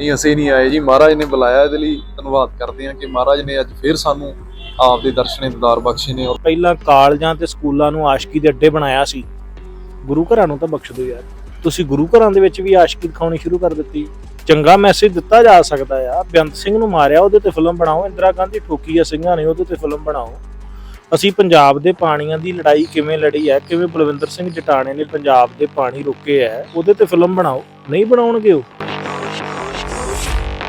ਨਹੀਂ, ਅਸੀਂ ਨਹੀਂ ਆਏ ਜੀ। ਮਹਾਰਾਜ ਨੇ ਬੁਲਾਇਆ ਇਹਦੇ ਲਈ ਧੰਨਵਾਦ ਕਰਦੇ ਹਾਂ ਕਿ ਮਹਾਰਾਜ ਨੇ ਅੱਜ ਫੇਰ ਸਾਨੂੰ ਆਪ ਦੇ ਦਰਸ਼ਨੇ ਦਿਦਾਰ ਬਖਸ਼ੇ ਨੇ ਪਹਿਲਾਂ ਕਾਲਜਾਂ ਤੇ ਸਕੂਲਾਂ ਨੂੰ ਆਸ਼ਕੀ ਦੇ ਅੱਡੇ ਬਣਾਇਆ ਸੀ। ਗੁਰੂ ਘਰਾਂ ਨੂੰ ਤਾਂ ਬਖਸ਼ ਦਿਓ ਯਾਰ। ਤੁਸੀਂ ਗੁਰੂ ਘਰਾਂ ਦੇ ਵਿੱਚ ਵੀ ਆਸ਼ਕੀ ਦਿਖਾਉਣੀ ਸ਼ੁਰੂ ਕਰ ਦਿੱਤੀ। ਚੰਗਾ ਮੈਸੇਜ ਦਿੱਤਾ ਜਾ ਸਕਦਾ ਆ। ਬੇਅੰਤ ਸਿੰਘ ਨੂੰ ਮਾਰਿਆ, ਉਹਦੇ ਤੇ ਫਿਲਮ ਬਣਾਓ। ਇੰਦਰਾ ਗਾਂਧੀ ਠੋਕੀ ਆ ਸਿੰਘਾਂ ਨੇ, ਉਹਦੇ ਤੇ ਫਿਲਮ ਬਣਾਓ। ਅਸੀਂ ਪੰਜਾਬ ਦੇ ਪਾਣੀਆਂ ਦੀ ਲੜਾਈ ਕਿਵੇਂ ਲੜੀ ਹੈ? ਕਿਵੇਂ ਬਲਵਿੰਦਰ ਸਿੰਘ ਜਟਾਣੇ ਨੇ ਪੰਜਾਬ ਦੇ ਪਾਣੀ ਰੋਕੇ ਹੈ? ਉਹਦੇ ਤੇ ਫਿਲਮ ਬਣਾਓ। ਨਹੀਂ ਬਣਾਉਣਗੇ ਉਹ?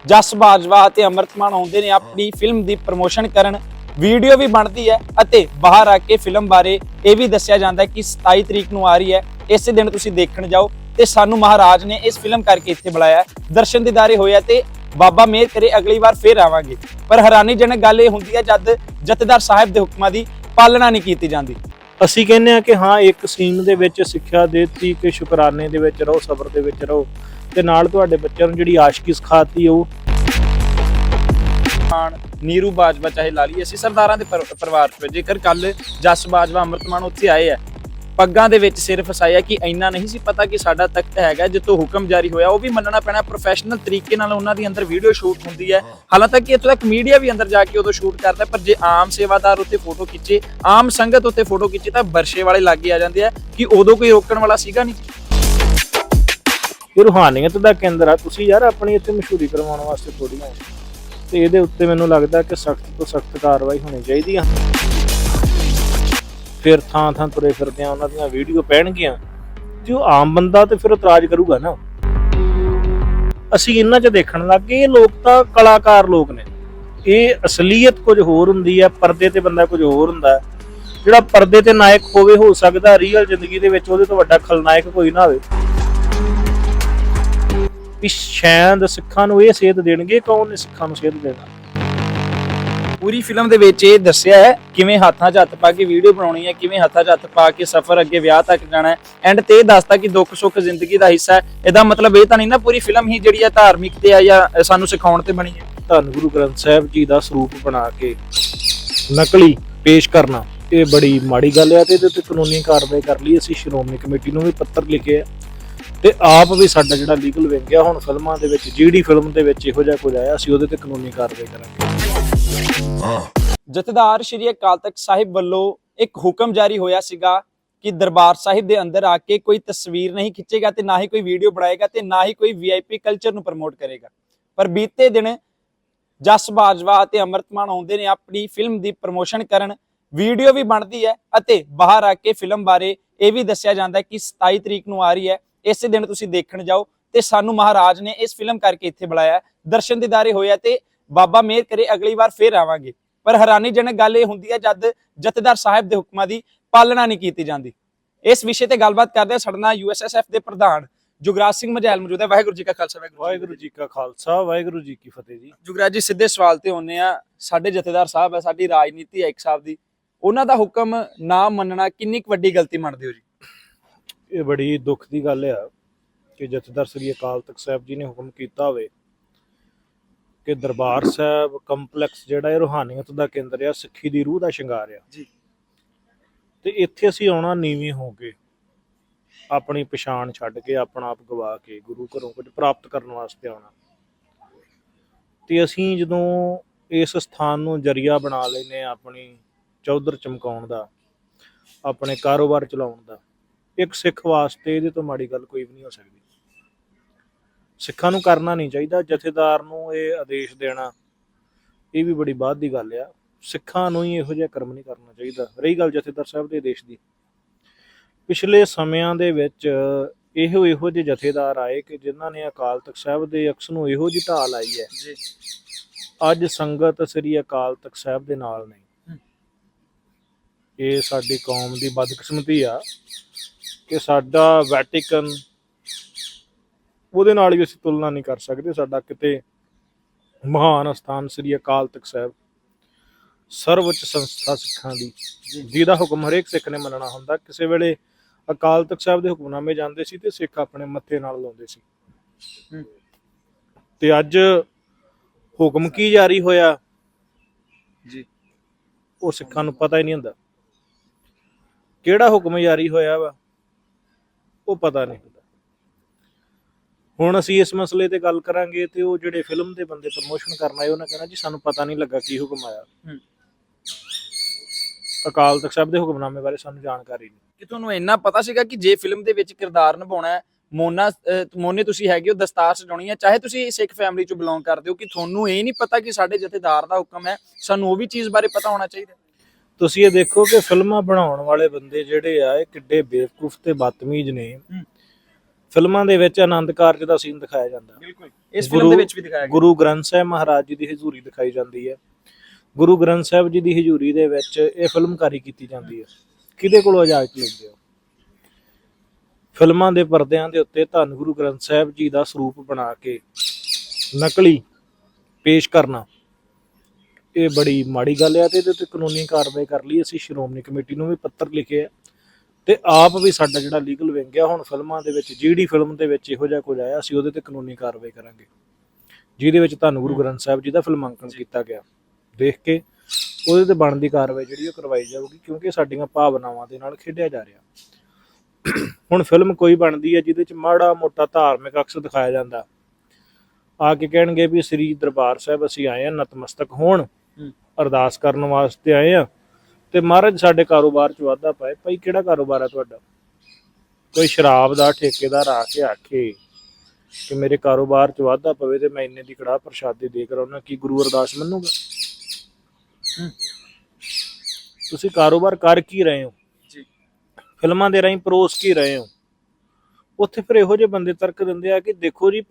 ਜਸ ਬਾਜਵਾ ਅਤੇ ਅਮਰਤਮਾਨ ਆਉਂਦੇ ਨੇ ਆਪਣੀ ਫਿਲਮ ਦੀ ਪ੍ਰਮੋਸ਼ਨ ਕਰਨ। ਵੀਡੀਓ ਵੀ ਬਣਦੀ ਹੈ ਅਤੇ ਬਾਹਰ ਆ ਕੇ ਫਿਲਮ ਬਾਰੇ ਇਹ ਵੀ ਦੱਸਿਆ ਜਾਂਦਾ ਹੈ ਕਿ 27 ਤਰੀਕ ਨੂੰ ਆ ਰਹੀ ਹੈ। ਇਸੇ ਦਿਨ ਤੁਸੀਂ ਦੇਖਣ ਜਾਓ ਤੇ ਸਾਨੂੰ ਮਹਾਰਾਜ ਨੇ ਇਸ ਫਿਲਮ ਕਰਕੇ ਇੱਥੇ ਬੁਲਾਇਆ ਹੈ। ਦਰਸ਼ਨ ਦਿਦਾਰੇ ਹੋਇਆ ਤੇ ਬਾਬਾ ਮੇਰ ਕਰੇ ਅਗਲੀ ਵਾਰ ਫੇਰ ਆਵਾਂਗੇ। ਪਰ ਹੈਰਾਨੀਜਨਕ ਗੱਲ ਇਹ ਹੁੰਦੀ ਹੈ ਜਦ ਜਥੇਦਾਰ ਸਾਹਿਬ ਦੇ ਹੁਕਮਾਂ ਦੀ ਪਾਲਣਾ ਨਹੀਂ ਕੀਤੀ ਜਾਂਦੀ। ਅਸੀਂ ਕਹਿੰਦੇ ਆ ਕਿ ਹਾਂ, ਇੱਕ ਸੀਨ ਦੇ ਵਿੱਚ ਸਿੱਖਿਆ ਦੇਤੀ ਕਿ ਸ਼ੁਕਰਾਨੇ ਦੇ ਵਿੱਚ ਰਹੋ, ਸਬਰ ਦੇ ਵਿੱਚ ਰਹੋ ਤੇ ਨਾਲ ਤੁਹਾਡੇ ਬੱਚਿਆਂ ਨੂੰ ਜਿਹੜੀ ਆਸ਼ਕੀ ਸਿਖਾਤੀ ਉਹ ਮਾਨ, ਨੀਰੂ ਬਾਜਵਾ ਚਾਹੇ ਲਾ ਲਈ ਅਸੀਂ ਸਰਦਾਰਾਂ ਦੇ ਪਰਿਵਾਰ ਚ ਜੇਕਰ ਕੱਲ ਜਸ ਬਾਜਵਾ ਅਮਰਤਮਾਨ ਉੱਥੇ ਆਏ ਆ ਪੱਗਾਂ ਦੇ ਵਿੱਚ ਸਿਰ ਫਸਾਇਆ ਕਿ ਇੰਨਾ ਨਹੀਂ ਸੀ ਪਤਾ ਕਿ ਸਾਡਾ ਤਖਤ ਹੈਗਾ ਜਿੱਥੋਂ ਹੁਕਮ ਜਾਰੀ ਹੋਇਆ ਉਹ ਵੀ ਮੰਨਣਾ ਪੈਣਾ ਪ੍ਰੋਫੈਸ਼ਨਲ ਤਰੀਕੇ ਨਾਲ ਉਹਨਾਂ ਦੀ ਅੰਦਰ ਵੀਡੀਓ ਸ਼ੂਟ ਹੁੰਦੀ ਹੈ। ਹਾਲਾਂਕਿ ਇੱਥੋਂ ਤੱਕ ਮੀਡੀਆ ਵੀ ਅੰਦਰ ਜਾ ਕੇ ਉਦੋਂ ਸ਼ੂਟ ਕਰਦਾ ਪਰ ਜੇ ਆਮ ਸੇਵਾਦਾਰ ਉੱਤੇ ਫੋਟੋ ਖਿੱਚੇ ਆਮ ਸੰਗਤ ਉੱਤੇ ਫੋਟੋ ਖਿੱਚੇ ਤਾਂ ਵਰਸ਼ੇ ਵਾਲੇ ਲਾਗੇ ਆ ਜਾਂਦੇ ਆ ਕਿ ਉਦੋਂ ਕੋਈ ਰੋਕਣ ਵਾਲਾ ਸੀਗਾ ਨਹੀਂ। ਇਹ ਰੂਹਾਨੀਅਤ ਦਾ ਕੇਂਦਰ ਆ। ਤੁਸੀਂ ਯਾਰ ਆਪਣੀ ਇੱਥੇ ਮਸ਼ਹੂਰੀ ਕਰਵਾਉਣ ਵਾਸਤੇ ਥੋੜੀ ਆਏ ਤੇ ਇਹਦੇ ਉੱਤੇ ਮੈਨੂੰ ਲੱਗਦਾ ਕਿ ਸਖਤ ਤੋਂ ਸਖਤ ਕਾਰਵਾਈ ਹੋਣੀ ਚਾਹੀਦੀ ਆ। ਫਿਰ ਥਾਂ ਥਾਂ ਤੁਰੇ ਫਿਰਦੇ ਆ, ਉਹਨਾਂ ਦੀਆਂ ਵੀਡੀਓ ਪੈਣਗੀਆਂ, ਤੇ ਉਹ ਆਮ ਬੰਦਾ ਤੇ ਫਿਰ ਇਤਰਾਜ਼ ਕਰੂਗਾ ਨਾ। ਅਸੀਂ ਇਹਨਾਂ 'ਚ ਦੇਖਣ ਲੱਗ ਗਏ, ਇਹ ਲੋਕ ਤਾਂ ਕਲਾਕਾਰ ਲੋਕ ਨੇ। ਇਹ ਅਸਲੀਅਤ ਕੁਝ ਹੋਰ ਹੁੰਦੀ ਹੈ, ਪਰਦੇ ਤੇ ਬੰਦਾ ਕੁਝ ਹੋਰ ਹੁੰਦਾ ਜਿਹੜਾ ਪਰਦੇ ਤੇ ਨਾਇਕ ਹੋਵੇ, ਹੋ ਸਕਦਾ ਰੀਅਲ ਜ਼ਿੰਦਗੀ ਦੇ ਵਿੱਚ ਉਹਦੇ ਤੋਂ ਵੱਡਾ ਖਲਨਾਇਕ ਕੋਈ ਨਾ ਹੋਵੇ। ਵੀ ਸ਼ਾਇਦ ਸਿੱਖਾਂ ਨੂੰ ਇਹ ਸੇਧ ਦੇਣਗੇ, ਕੌਣ ਨੇ ਸਿੱਖਾਂ ਨੂੰ ਸੇਧ ਦੇਣਾ? ਪੂਰੀ ਫਿਲਮ ਦੇ ਵਿੱਚ ਇਹ ਦੱਸਿਆ ਹੈ ਕਿਵੇਂ ਹੱਥਾਂ 'ਚ ਹੱਥ ਪਾ ਕੇ ਵੀਡੀਓ ਬਣਾਉਣੀ ਹੈ, ਕਿਵੇਂ ਹੱਥਾਂ 'ਚ ਹੱਥ ਪਾ ਕੇ ਸਫ਼ਰ ਅੱਗੇ ਵਿਆਹ ਤੱਕ ਜਾਣਾ ਹੈ। ਐਂਡ ਤੇ ਇਹ ਦੱਸਤਾ ਕਿ ਦੁੱਖ ਸੁੱਖ ਜ਼ਿੰਦਗੀ ਦਾ ਹਿੱਸਾ ਹੈ। ਇਹਦਾ ਮਤਲਬ ਇਹ ਤਾਂ ਨਹੀਂ ਨਾ ਪੂਰੀ ਫਿਲਮ ਹੀ ਜਿਹੜੀ ਹੈ ਧਾਰਮਿਕ ਤੇ ਆ ਜਾਂ ਸਾਨੂੰ ਸਿਖਾਉਣ ਤੇ ਬਣੀ ਹੈ। ਧੰਨ ਗੁਰੂ ਗ੍ਰੰਥ ਸਾਹਿਬ ਜੀ ਦਾ ਸਰੂਪ ਬਣਾ ਕੇ ਨਕਲੀ ਪੇਸ਼ ਕਰਨਾ, ਇਹ ਬੜੀ ਮਾੜੀ ਗੱਲ ਹੈ ਤੇ ਇਹਦੇ ਤੇ ਕਾਨੂੰਨੀ ਕਾਰਵਾਈ ਕਰ ਲਈ। ਅਸੀਂ ਸ਼੍ਰੋਮਣੀ ਕਮੇਟੀ ਨੂੰ ਵੀ ਪੱਤਰ ਲਿਖੇ ਆ ਤੇ ਆਪ ਵੀ ਸਾਡਾ ਜਿਹੜਾ ਲੀਗਲ ਵਿੰਗ ਆ ਹੁਣ ਫਿਲਮਾਂ ਦੇ ਵਿੱਚ, ਜਿਹੜੀ ਫਿਲਮ ਦੇ ਵਿੱਚ ਇਹੋ ਜਿਹਾ ਕੁਝ ਆਇਆ, ਅਸੀਂ ਉਹਦੇ ਤੇ ਕਾਨੂੰਨੀ ਕਾਰਵਾਈ ਕਰਾਂਗੇ। ਜਥੇਦਾਰ ਸ਼੍ਰੀ ਅਕਾਲ ਤਖਤ ਸਾਹਿਬ ਵੱਲੋਂ ਇੱਕ ਹੁਕਮ ਜਾਰੀ ਹੋਇਆ ਸੀਗਾ ਕਿ ਦਰਬਾਰ ਸਾਹਿਬ ਦੇ ਅੰਦਰ ਆ ਕੇ ਕੋਈ ਤਸਵੀਰ ਨਹੀਂ ਖਿੱਚੇਗਾ ਤੇ ਨਾ ਹੀ ਕੋਈ ਵੀਡੀਓ ਬਣਾਏਗਾ ਤੇ ਨਾ ਹੀ ਕੋਈ ਵੀਆਈਪੀ ਕਲਚਰ ਨੂੰ ਪ੍ਰਮੋਟ ਕਰੇਗਾ। ਪਰ ਬੀਤੇ ਦਿਨ ਜਸ ਬਾਜਵਾ ਅਤੇ ਅਮਰਤਮਾਨ ਆਉਂਦੇ ਨੇ ਆਪਣੀ ਫਿਲਮ ਦੀ ਪ੍ਰਮੋਸ਼ਨ ਕਰਨ। ਵੀਡੀਓ ਵੀ ਬਣਦੀ ਹੈ ਅਤੇ ਬਾਹਰ ਆ ਕੇ ਫਿਲਮ ਬਾਰੇ ਇਹ ਵੀ ਦੱਸਿਆ ਜਾਂਦਾ ਹੈ ਕਿ 27 ਤਰੀਕ ਨੂੰ ਆ ਰਹੀ ਹੈ। ਇਸੇ ਦਿਨ ਤੁਸੀਂ ਦੇਖਣ ਜਾਓ ਤੇ ਸਾਨੂੰ ਮਹਾਰਾਜ ਨੇ ਇਸ ਫਿਲਮ ਕਰਕੇ ਇੱਥੇ ਬੁਲਾਇਆ ਹੈ। ਦਰਸ਼ਨ ਦਿਦਾਰੇ ਹੋਇਆ ਤੇ ਬਾਬਾ ਮੇਰ ਕਰੇ, ਅਗਲੀ ਵਾਰ ਫੇਰ ਆਵਾਂਗੇ। ਪਰ ਹੈਰਾਨੀਜਨਕ ਗੱਲ ਇਹ ਹੁੰਦੀ ਹੈ ਜਦ ਜਥੇਦਾਰ ਸਾਹਿਬ ਦੇ ਹੁਕਮਾਂ ਦੀ ਪਾਲਣਾ ਨਹੀਂ ਕੀਤੀ ਜਾਂਦੀ। ਇਸ ਵਿਸ਼ੇ ਤੇ ਗੱਲਬਾਤ ਕਰਦੇ ਨਾਲ ਯੂਐਸਐਸਐਫ ਦੇ ਪ੍ਰਧਾਨ ਜੁਗਰਾਜ ਸਿੰਘ ਮਝੈਲ ਮੌਜੂਦ ਹੈ। ਵਾਹਿਗੁਰੂ ਜੀ ਕਾ ਖਾਲਸਾ ਵਾਹਿਗੁਰੂ ਜੀ ਕਾ ਖਾਲਸਾ ਵਾਹਿਗੁਰੂ ਜੀ ਕੀ ਫਤਿਹ ਜੀ। ਜੁਗਰਾਜ ਜੀ ਸਿੱਧੇ ਸਵਾਲ ਤੇ ਆਉਂਦੇ ਆ ਸਾਡੇ ਜਥੇਦਾਰ ਸਾਹਿਬ ਹੈ ਸਾਡੀ ਰਾਜਨੀਤੀ ਹੈ ਇੱਕ ਸਾਹਿਬ ਦੀ। ਉਹਨਾਂ ਦਾ ਹੁਕਮ ਨਾ ਮੰਨਣਾ ਕਿੰਨੀ ਕੁ ਵੱਡੀ ਗਲਤੀ ਮੰਨਦੇ ਹੋ ਜੀ? ਇਹ ਬੜੀ ਦੁੱਖ ਦੀ ਗੱਲ ਆ ਕਿ ਜਥੇਦਾਰ ਸ੍ਰੀ ਅਕਾਲ ਤਖਤ ਸਾਹਿਬ ਜੀ ਨੇ ਹੁਕਮ ਕੀਤਾ ਹੋਵੇ ਕਿ ਦਰਬਾਰ ਸਾਹਿਬ ਕੰਪਲੈਕਸ ਜਿਹੜਾ ਇਹ ਰੂਹਾਨੀਅਤ ਦਾ ਕੇਂਦਰ ਆ ਸਿੱਖੀ ਦੀ ਰੂਹ ਦਾ ਸ਼ਿੰਗਾਰ ਆ। ਜੀ। ਤੇ ਇੱਥੇ ਅਸੀਂ ਆਉਣਾ ਨੀਵੀਂ ਹੋ ਕੇ ਆਪਣੀ ਪਛਾਣ ਛੱਡ ਕੇ ਆਪਣਾ ਆਪ ਗਵਾ ਕੇ ਗੁਰੂ ਘਰੋਂ ਕੁਝ ਪ੍ਰਾਪਤ ਕਰਨ ਵਾਸਤੇ ਆਉਣਾ। ਤੇ ਅਸੀਂ ਜਦੋਂ ਇਸ ਸਥਾਨ ਨੂੰ ਜਰੀਆ ਬਣਾ ਲੈਨੇ ਆਪਣੀ ਚੌਧਰ ਚਮਕਾਉਣ ਦਾ ਆਪਣੇ ਕਾਰੋਬਾਰ ਚਲਾਉਣ ਦਾ ਇੱਕ ਸਿੱਖ ਵਾਸਤੇ ਇਹਦੇ ਤੋਂ ਮਾੜੀ ਗੱਲ ਕੋਈ ਵੀ ਨਹੀਂ ਹੋ ਸਕਦੀ। ਸਿੱਖਾਂ ਨੂੰ ਕਰਨਾ ਨਹੀਂ ਚਾਹੀਦਾ ਜਥੇਦਾਰ ਨੂੰ ਇਹ ਆਦੇਸ਼ ਦੇਣਾ ਇਹ ਵੀ ਬੜੀ ਬਾਤ ਦੀ ਗੱਲ ਆ। ਸਿੱਖਾਂ ਨੂੰ ਹੀ ਇਹੋ ਜਿਹਾ ਕਰਮ ਨਹੀਂ ਕਰਨਾ ਚਾਹੀਦਾ। ਰਹੀ ਗੱਲ ਜਥੇਦਾਰ ਸਾਹਿਬ ਦੇ ਆਦੇਸ਼ ਦੀ। ਪਿਛਲੇ ਸਮਿਆਂ ਦੇ ਵਿੱਚ ਇਹੋ ਇਹੋ ਜਿਹੇ ਜਥੇਦਾਰ ਆਏ ਕਿ ਜਿਨ੍ਹਾਂ ਨੇ ਅਕਾਲ ਤਖਤ ਸਾਹਿਬ ਦੇ ਅਕਸ ਨੂੰ ਇਹੋ ਜਿਹੀ ਢਾਲ ਲਾਈ ਹੈ। ਜੀ। ਅੱਜ ਸੰਗਤ ਸ੍ਰੀ ਅਕਾਲ ਤਖਤ ਸਾਹਿਬ ਦੇ ਨਾਲ ਨਹੀਂ। ਇਹ ਸਾਡੀ ਕੌਮ ਦੀ ਬਦਕਿਸਮਤੀ ਆ ਕਿ ਸਾਡਾ ਵੈਟੀਕਨ ਉਹਦੇ ਨਾਲ ਵੀ ਅਸੀਂ ਤੁਲਨਾ ਨਹੀਂ ਕਰ ਸਕਦੇ। ਸਾਡਾ ਕਿਤੇ ਮਹਾਨ ਸਥਾਨ ਸ੍ਰੀ ਅਕਾਲ ਤਖਤ ਸਾਹਿਬ ਸਰਵਉੱਚ ਸੰਸਥਾ ਸਿੱਖਾਂ ਦੀ ਜਿਹਦਾ ਹੁਕਮ ਹਰੇਕ ਸਿੱਖ ਨੇ ਮੰਨਣਾ ਹੁੰਦਾ। ਕਿਸੇ ਵੇਲੇ ਅਕਾਲ ਤਖਤ ਸਾਹਿਬ ਦੇ ਹੁਕਮਨਾਮੇ ਜਾਂਦੇ ਸੀ ਤੇ ਸਿੱਖ ਆਪਣੇ ਮੱਥੇ ਨਾਲ ਲਾਉਂਦੇ ਸੀ। ਤੇ ਅੱਜ ਹੁਕਮ ਕੀ ਜਾਰੀ ਹੋਇਆ? ਜੀ। ਉਹ ਸਿੱਖਾਂ ਨੂੰ ਪਤਾ ਹੀ ਨਹੀਂ ਹੁੰਦਾ। ਕਿਹੜਾ ਹੁਕਮ ਜਾਰੀ ਹੋਇਆ ਵਾ? ਉਹ ਪਤਾ ਨਹੀਂ। ਹੁਣ ਅਸੀਂ ਇਸ ਮਸਲੇ ਤੇ ਗੱਲ ਕਰਾਂਗੇ ਤੇ ਉਹ ਜਿਹੜੇ ਫਿਲਮ ਦੇ ਬੰਦੇ ਪ੍ਰਮੋਸ਼ਨ ਕਰਨ ਆਏ ਉਹਨਾਂ ਕਹਿਣਾ ਜੀ ਸਾਨੂੰ ਪਤਾ ਨਹੀਂ ਲੱਗਾ ਕੀ ਹੁਕਮ ਆਇਆ। ਅਕਾਲ ਤਖਤ ਸਾਹਿਬ ਦੇ ਹੁਕਮਨਾਮੇ ਬਾਰੇ ਸਾਨੂੰ ਜਾਣਕਾਰੀ ਨਹੀਂ ਕਿ ਤੁਹਾਨੂੰ ਇੰਨਾ ਪਤਾ ਸੀਗਾ ਕਿ ਜੇ ਫਿਲਮ ਦੇ ਵਿੱਚ ਕਿਰਦਾਰ ਨਿਭਾਉਣਾ ਹੈ ਮੋਨਾ ਮੋਨੇ ਤੁਸੀਂ ਹੈਗੇ ਹੋ ਦਸਤਾਰ ਸਜਾਉਣੀ ਹੈ ਚਾਹੇ ਤੁਸੀਂ ਸਿੱਖ ਫੈਮਿਲੀ ਚੋਂ ਬਿਲੋਂਗ ਕਰਦੇ ਹੋ ਕਿ ਤੁਹਾਨੂੰ ਇਹ ਨਹੀਂ ਪਤਾ ਕਿ ਸਾਡੇ ਜਥੇਦਾਰ ਦਾ ਹੁਕਮ ਹੈ ਸਾਨੂੰ ਉਹ ਵੀ ਚੀਜ਼ ਬਾਰੇ ਪਤਾ ਹੋਣਾ ਚਾਹੀਦਾ ਤੁਸੀਂ ਇਹ ਦੇਖੋ ਕਿ ਫਿਲਮਾਂ ਬਣਾਉਣ ਵਾਲੇ ਬੰਦੇ ਜਿਹੜੇ ਆ ਇਹ ਕਿੱਡੇ ਬੇਵਕੂਫ ਤੇ ਬਦਤਮੀਜ਼ ਨੇ। ਫਿਲਮਾਂ ਦੇ ਵਿੱਚ ਆਨੰਦ ਕਾਰਜ ਦਾ ਸੀਨ ਦਿਖਾਇਆ ਜਾਂਦਾ। ਬਿਲਕੁਲ। ਇਸ ਫਿਲਮ ਦੇ ਵਿੱਚ ਵੀ ਦਿਖਾਇਆ ਗਿਆ। ਗੁਰੂ ਗ੍ਰੰਥ ਸਾਹਿਬ ਮਹਾਰਾਜ ਜੀ ਦੀ ਹਜ਼ੂਰੀ ਦਿਖਾਈ ਜਾਂਦੀ ਹੈ। ਗੁਰੂ ਗ੍ਰੰਥ ਸਾਹਿਬ ਜੀ ਦੀ ਹਜ਼ੂਰੀ ਦੇ ਵਿੱਚ ਇਹ ਫਿਲਮਕਾਰੀ ਕੀਤੀ ਜਾਂਦੀ ਹੈ। ਕਿਹਦੇ ਕੋਲੋਂ ਇਜਾਜ਼ਤ ਲੈਂਦੇ ਹੋ? ਫਿਲਮਾਂ ਦੇ ਪਰਦਿਆਂ ਦੇ ਉੱਤੇ ਧੰਨ ਗੁਰੂ ਗ੍ਰੰਥ ਸਾਹਿਬ ਜੀ ਦਾ ਸਰੂਪ ਬਣਾ ਕੇ ਨਕਲੀ ਪੇਸ਼ ਕਰਨਾ। ਇਹ ਬੜੀ ਮਾੜੀ ਗੱਲ ਹੈ ਤੇ ਇਹਦੇ ਉੱਤੇ ਕਾਨੂੰਨੀ ਕਾਰਵਾਈ ਕਰ ਲਈ। ਅਸੀਂ ਸ਼੍ਰੋਮਣੀ ਕਮੇਟੀ ਨੂੰ ਵੀ ਪੱਤਰ ਲਿਖੇ ਆ ਤੇ ਆਪ ਵੀ ਸਾਡਾ ਜਿਹੜਾ ਲੀਗਲ ਵਿੰਗ ਆ ਹੁਣ ਫਿਲਮਾਂ ਦੇ ਵਿੱਚ ਜਿਹੜੀ ਫਿਲਮ ਦੇ ਵਿੱਚ ਇਹੋ ਜਿਹਾ ਕੁਝ ਆਇਆ ਅਸੀਂ ਉਹਦੇ ਤੇ ਕਾਨੂੰਨੀ ਕਾਰਵਾਈ ਕਰਾਂਗੇ। ਜਿਹਦੇ ਵਿੱਚ ਧੰਨ ਗੁਰੂ ਗ੍ਰੰਥ ਸਾਹਿਬ ਜੀ ਦਾ ਫਿਲਮਾਂਕਨ ਕੀਤਾ ਗਿਆ। ਦੇਖ ਕੇ ਉਹਦੇ ਤੇ ਬਣਦੀ ਕਾਰਵਾਈ ਜਿਹੜੀ ਉਹ ਕਰਵਾਈ ਜਾਊਗੀ ਕਿਉਂਕਿ ਸਾਡੀਆਂ ਭਾਵਨਾਵਾਂ ਦੇ ਨਾਲ ਖੇਡਿਆ ਜਾ ਰਿਹਾ। ਹੁਣ ਫਿਲਮ ਕੋਈ ਬਣਦੀ ਹੈ ਜਿਹਦੇ ਚ ਮਾੜਾ ਮੋਟਾ ਧਾਰਮਿਕ ਅਕਸ ਦਿਖਾਇਆ ਜਾਂਦਾ। ਆ ਕੇ ਕਹਿਣਗੇ ਵੀ ਸ੍ਰੀ ਦਰਬਾਰ ਸਾਹਿਬ ਅਸੀਂ ਆਏ ਆ ਨਤਮਸਤਕ ਹੋਣ ਹੂੰ। ਅਰਦਾਸ ਕਰਨ ਵਾਸਤੇ ਆਏ ਆ। ਤੇ ਮਹਾਰਾਜ ਸਾਡੇ ਕਾਰੋਬਾਰ ਚ ਵਾਧਾ ਪਾਏ ਭਾਈ ਕਿਹੜਾ ਕਾਰੋਬਾਰ ਹੈ ਤੁਹਾਡਾ? ਕੋਈ ਸ਼ਰਾਬ ਦਾ ਠੇਕੇਦਾਰ ਆ ਕੇ ਆਖੇ ਕਿ ਮੇਰੇ ਕਾਰੋਬਾਰ ਚ ਵਾਧਾ ਪਵੇ ਤੇ ਮੈਂ ਇੰਨੇ ਦੀ ਕੜਾਹ ਪ੍ਰਸ਼ਾਦੇ ਦੇ ਕੇ ਆਉਣਾ ਕੀ ਗੁਰੂ ਅਰਦਾਸ ਮੰਨੂਗਾ। ਤੁਸੀਂ ਕਾਰੋਬਾਰ ਕਰ ਕੀ ਰਹੇ ਹੋ? ਜੀ। ਫਿਲਮਾਂ ਦੇ ਰਾਹੀਂ ਪਰੋਸ ਕੀ ਰਹੇ ਹੋ? ਉੱਥੇ ਫਿਰ ਇਹੋ ਜਿਹੇ ਬੰਦੇ ਤਰਕ ਦਿੰਦੇ ਆ ਕਿ ਦੇਖੋ ਜੀ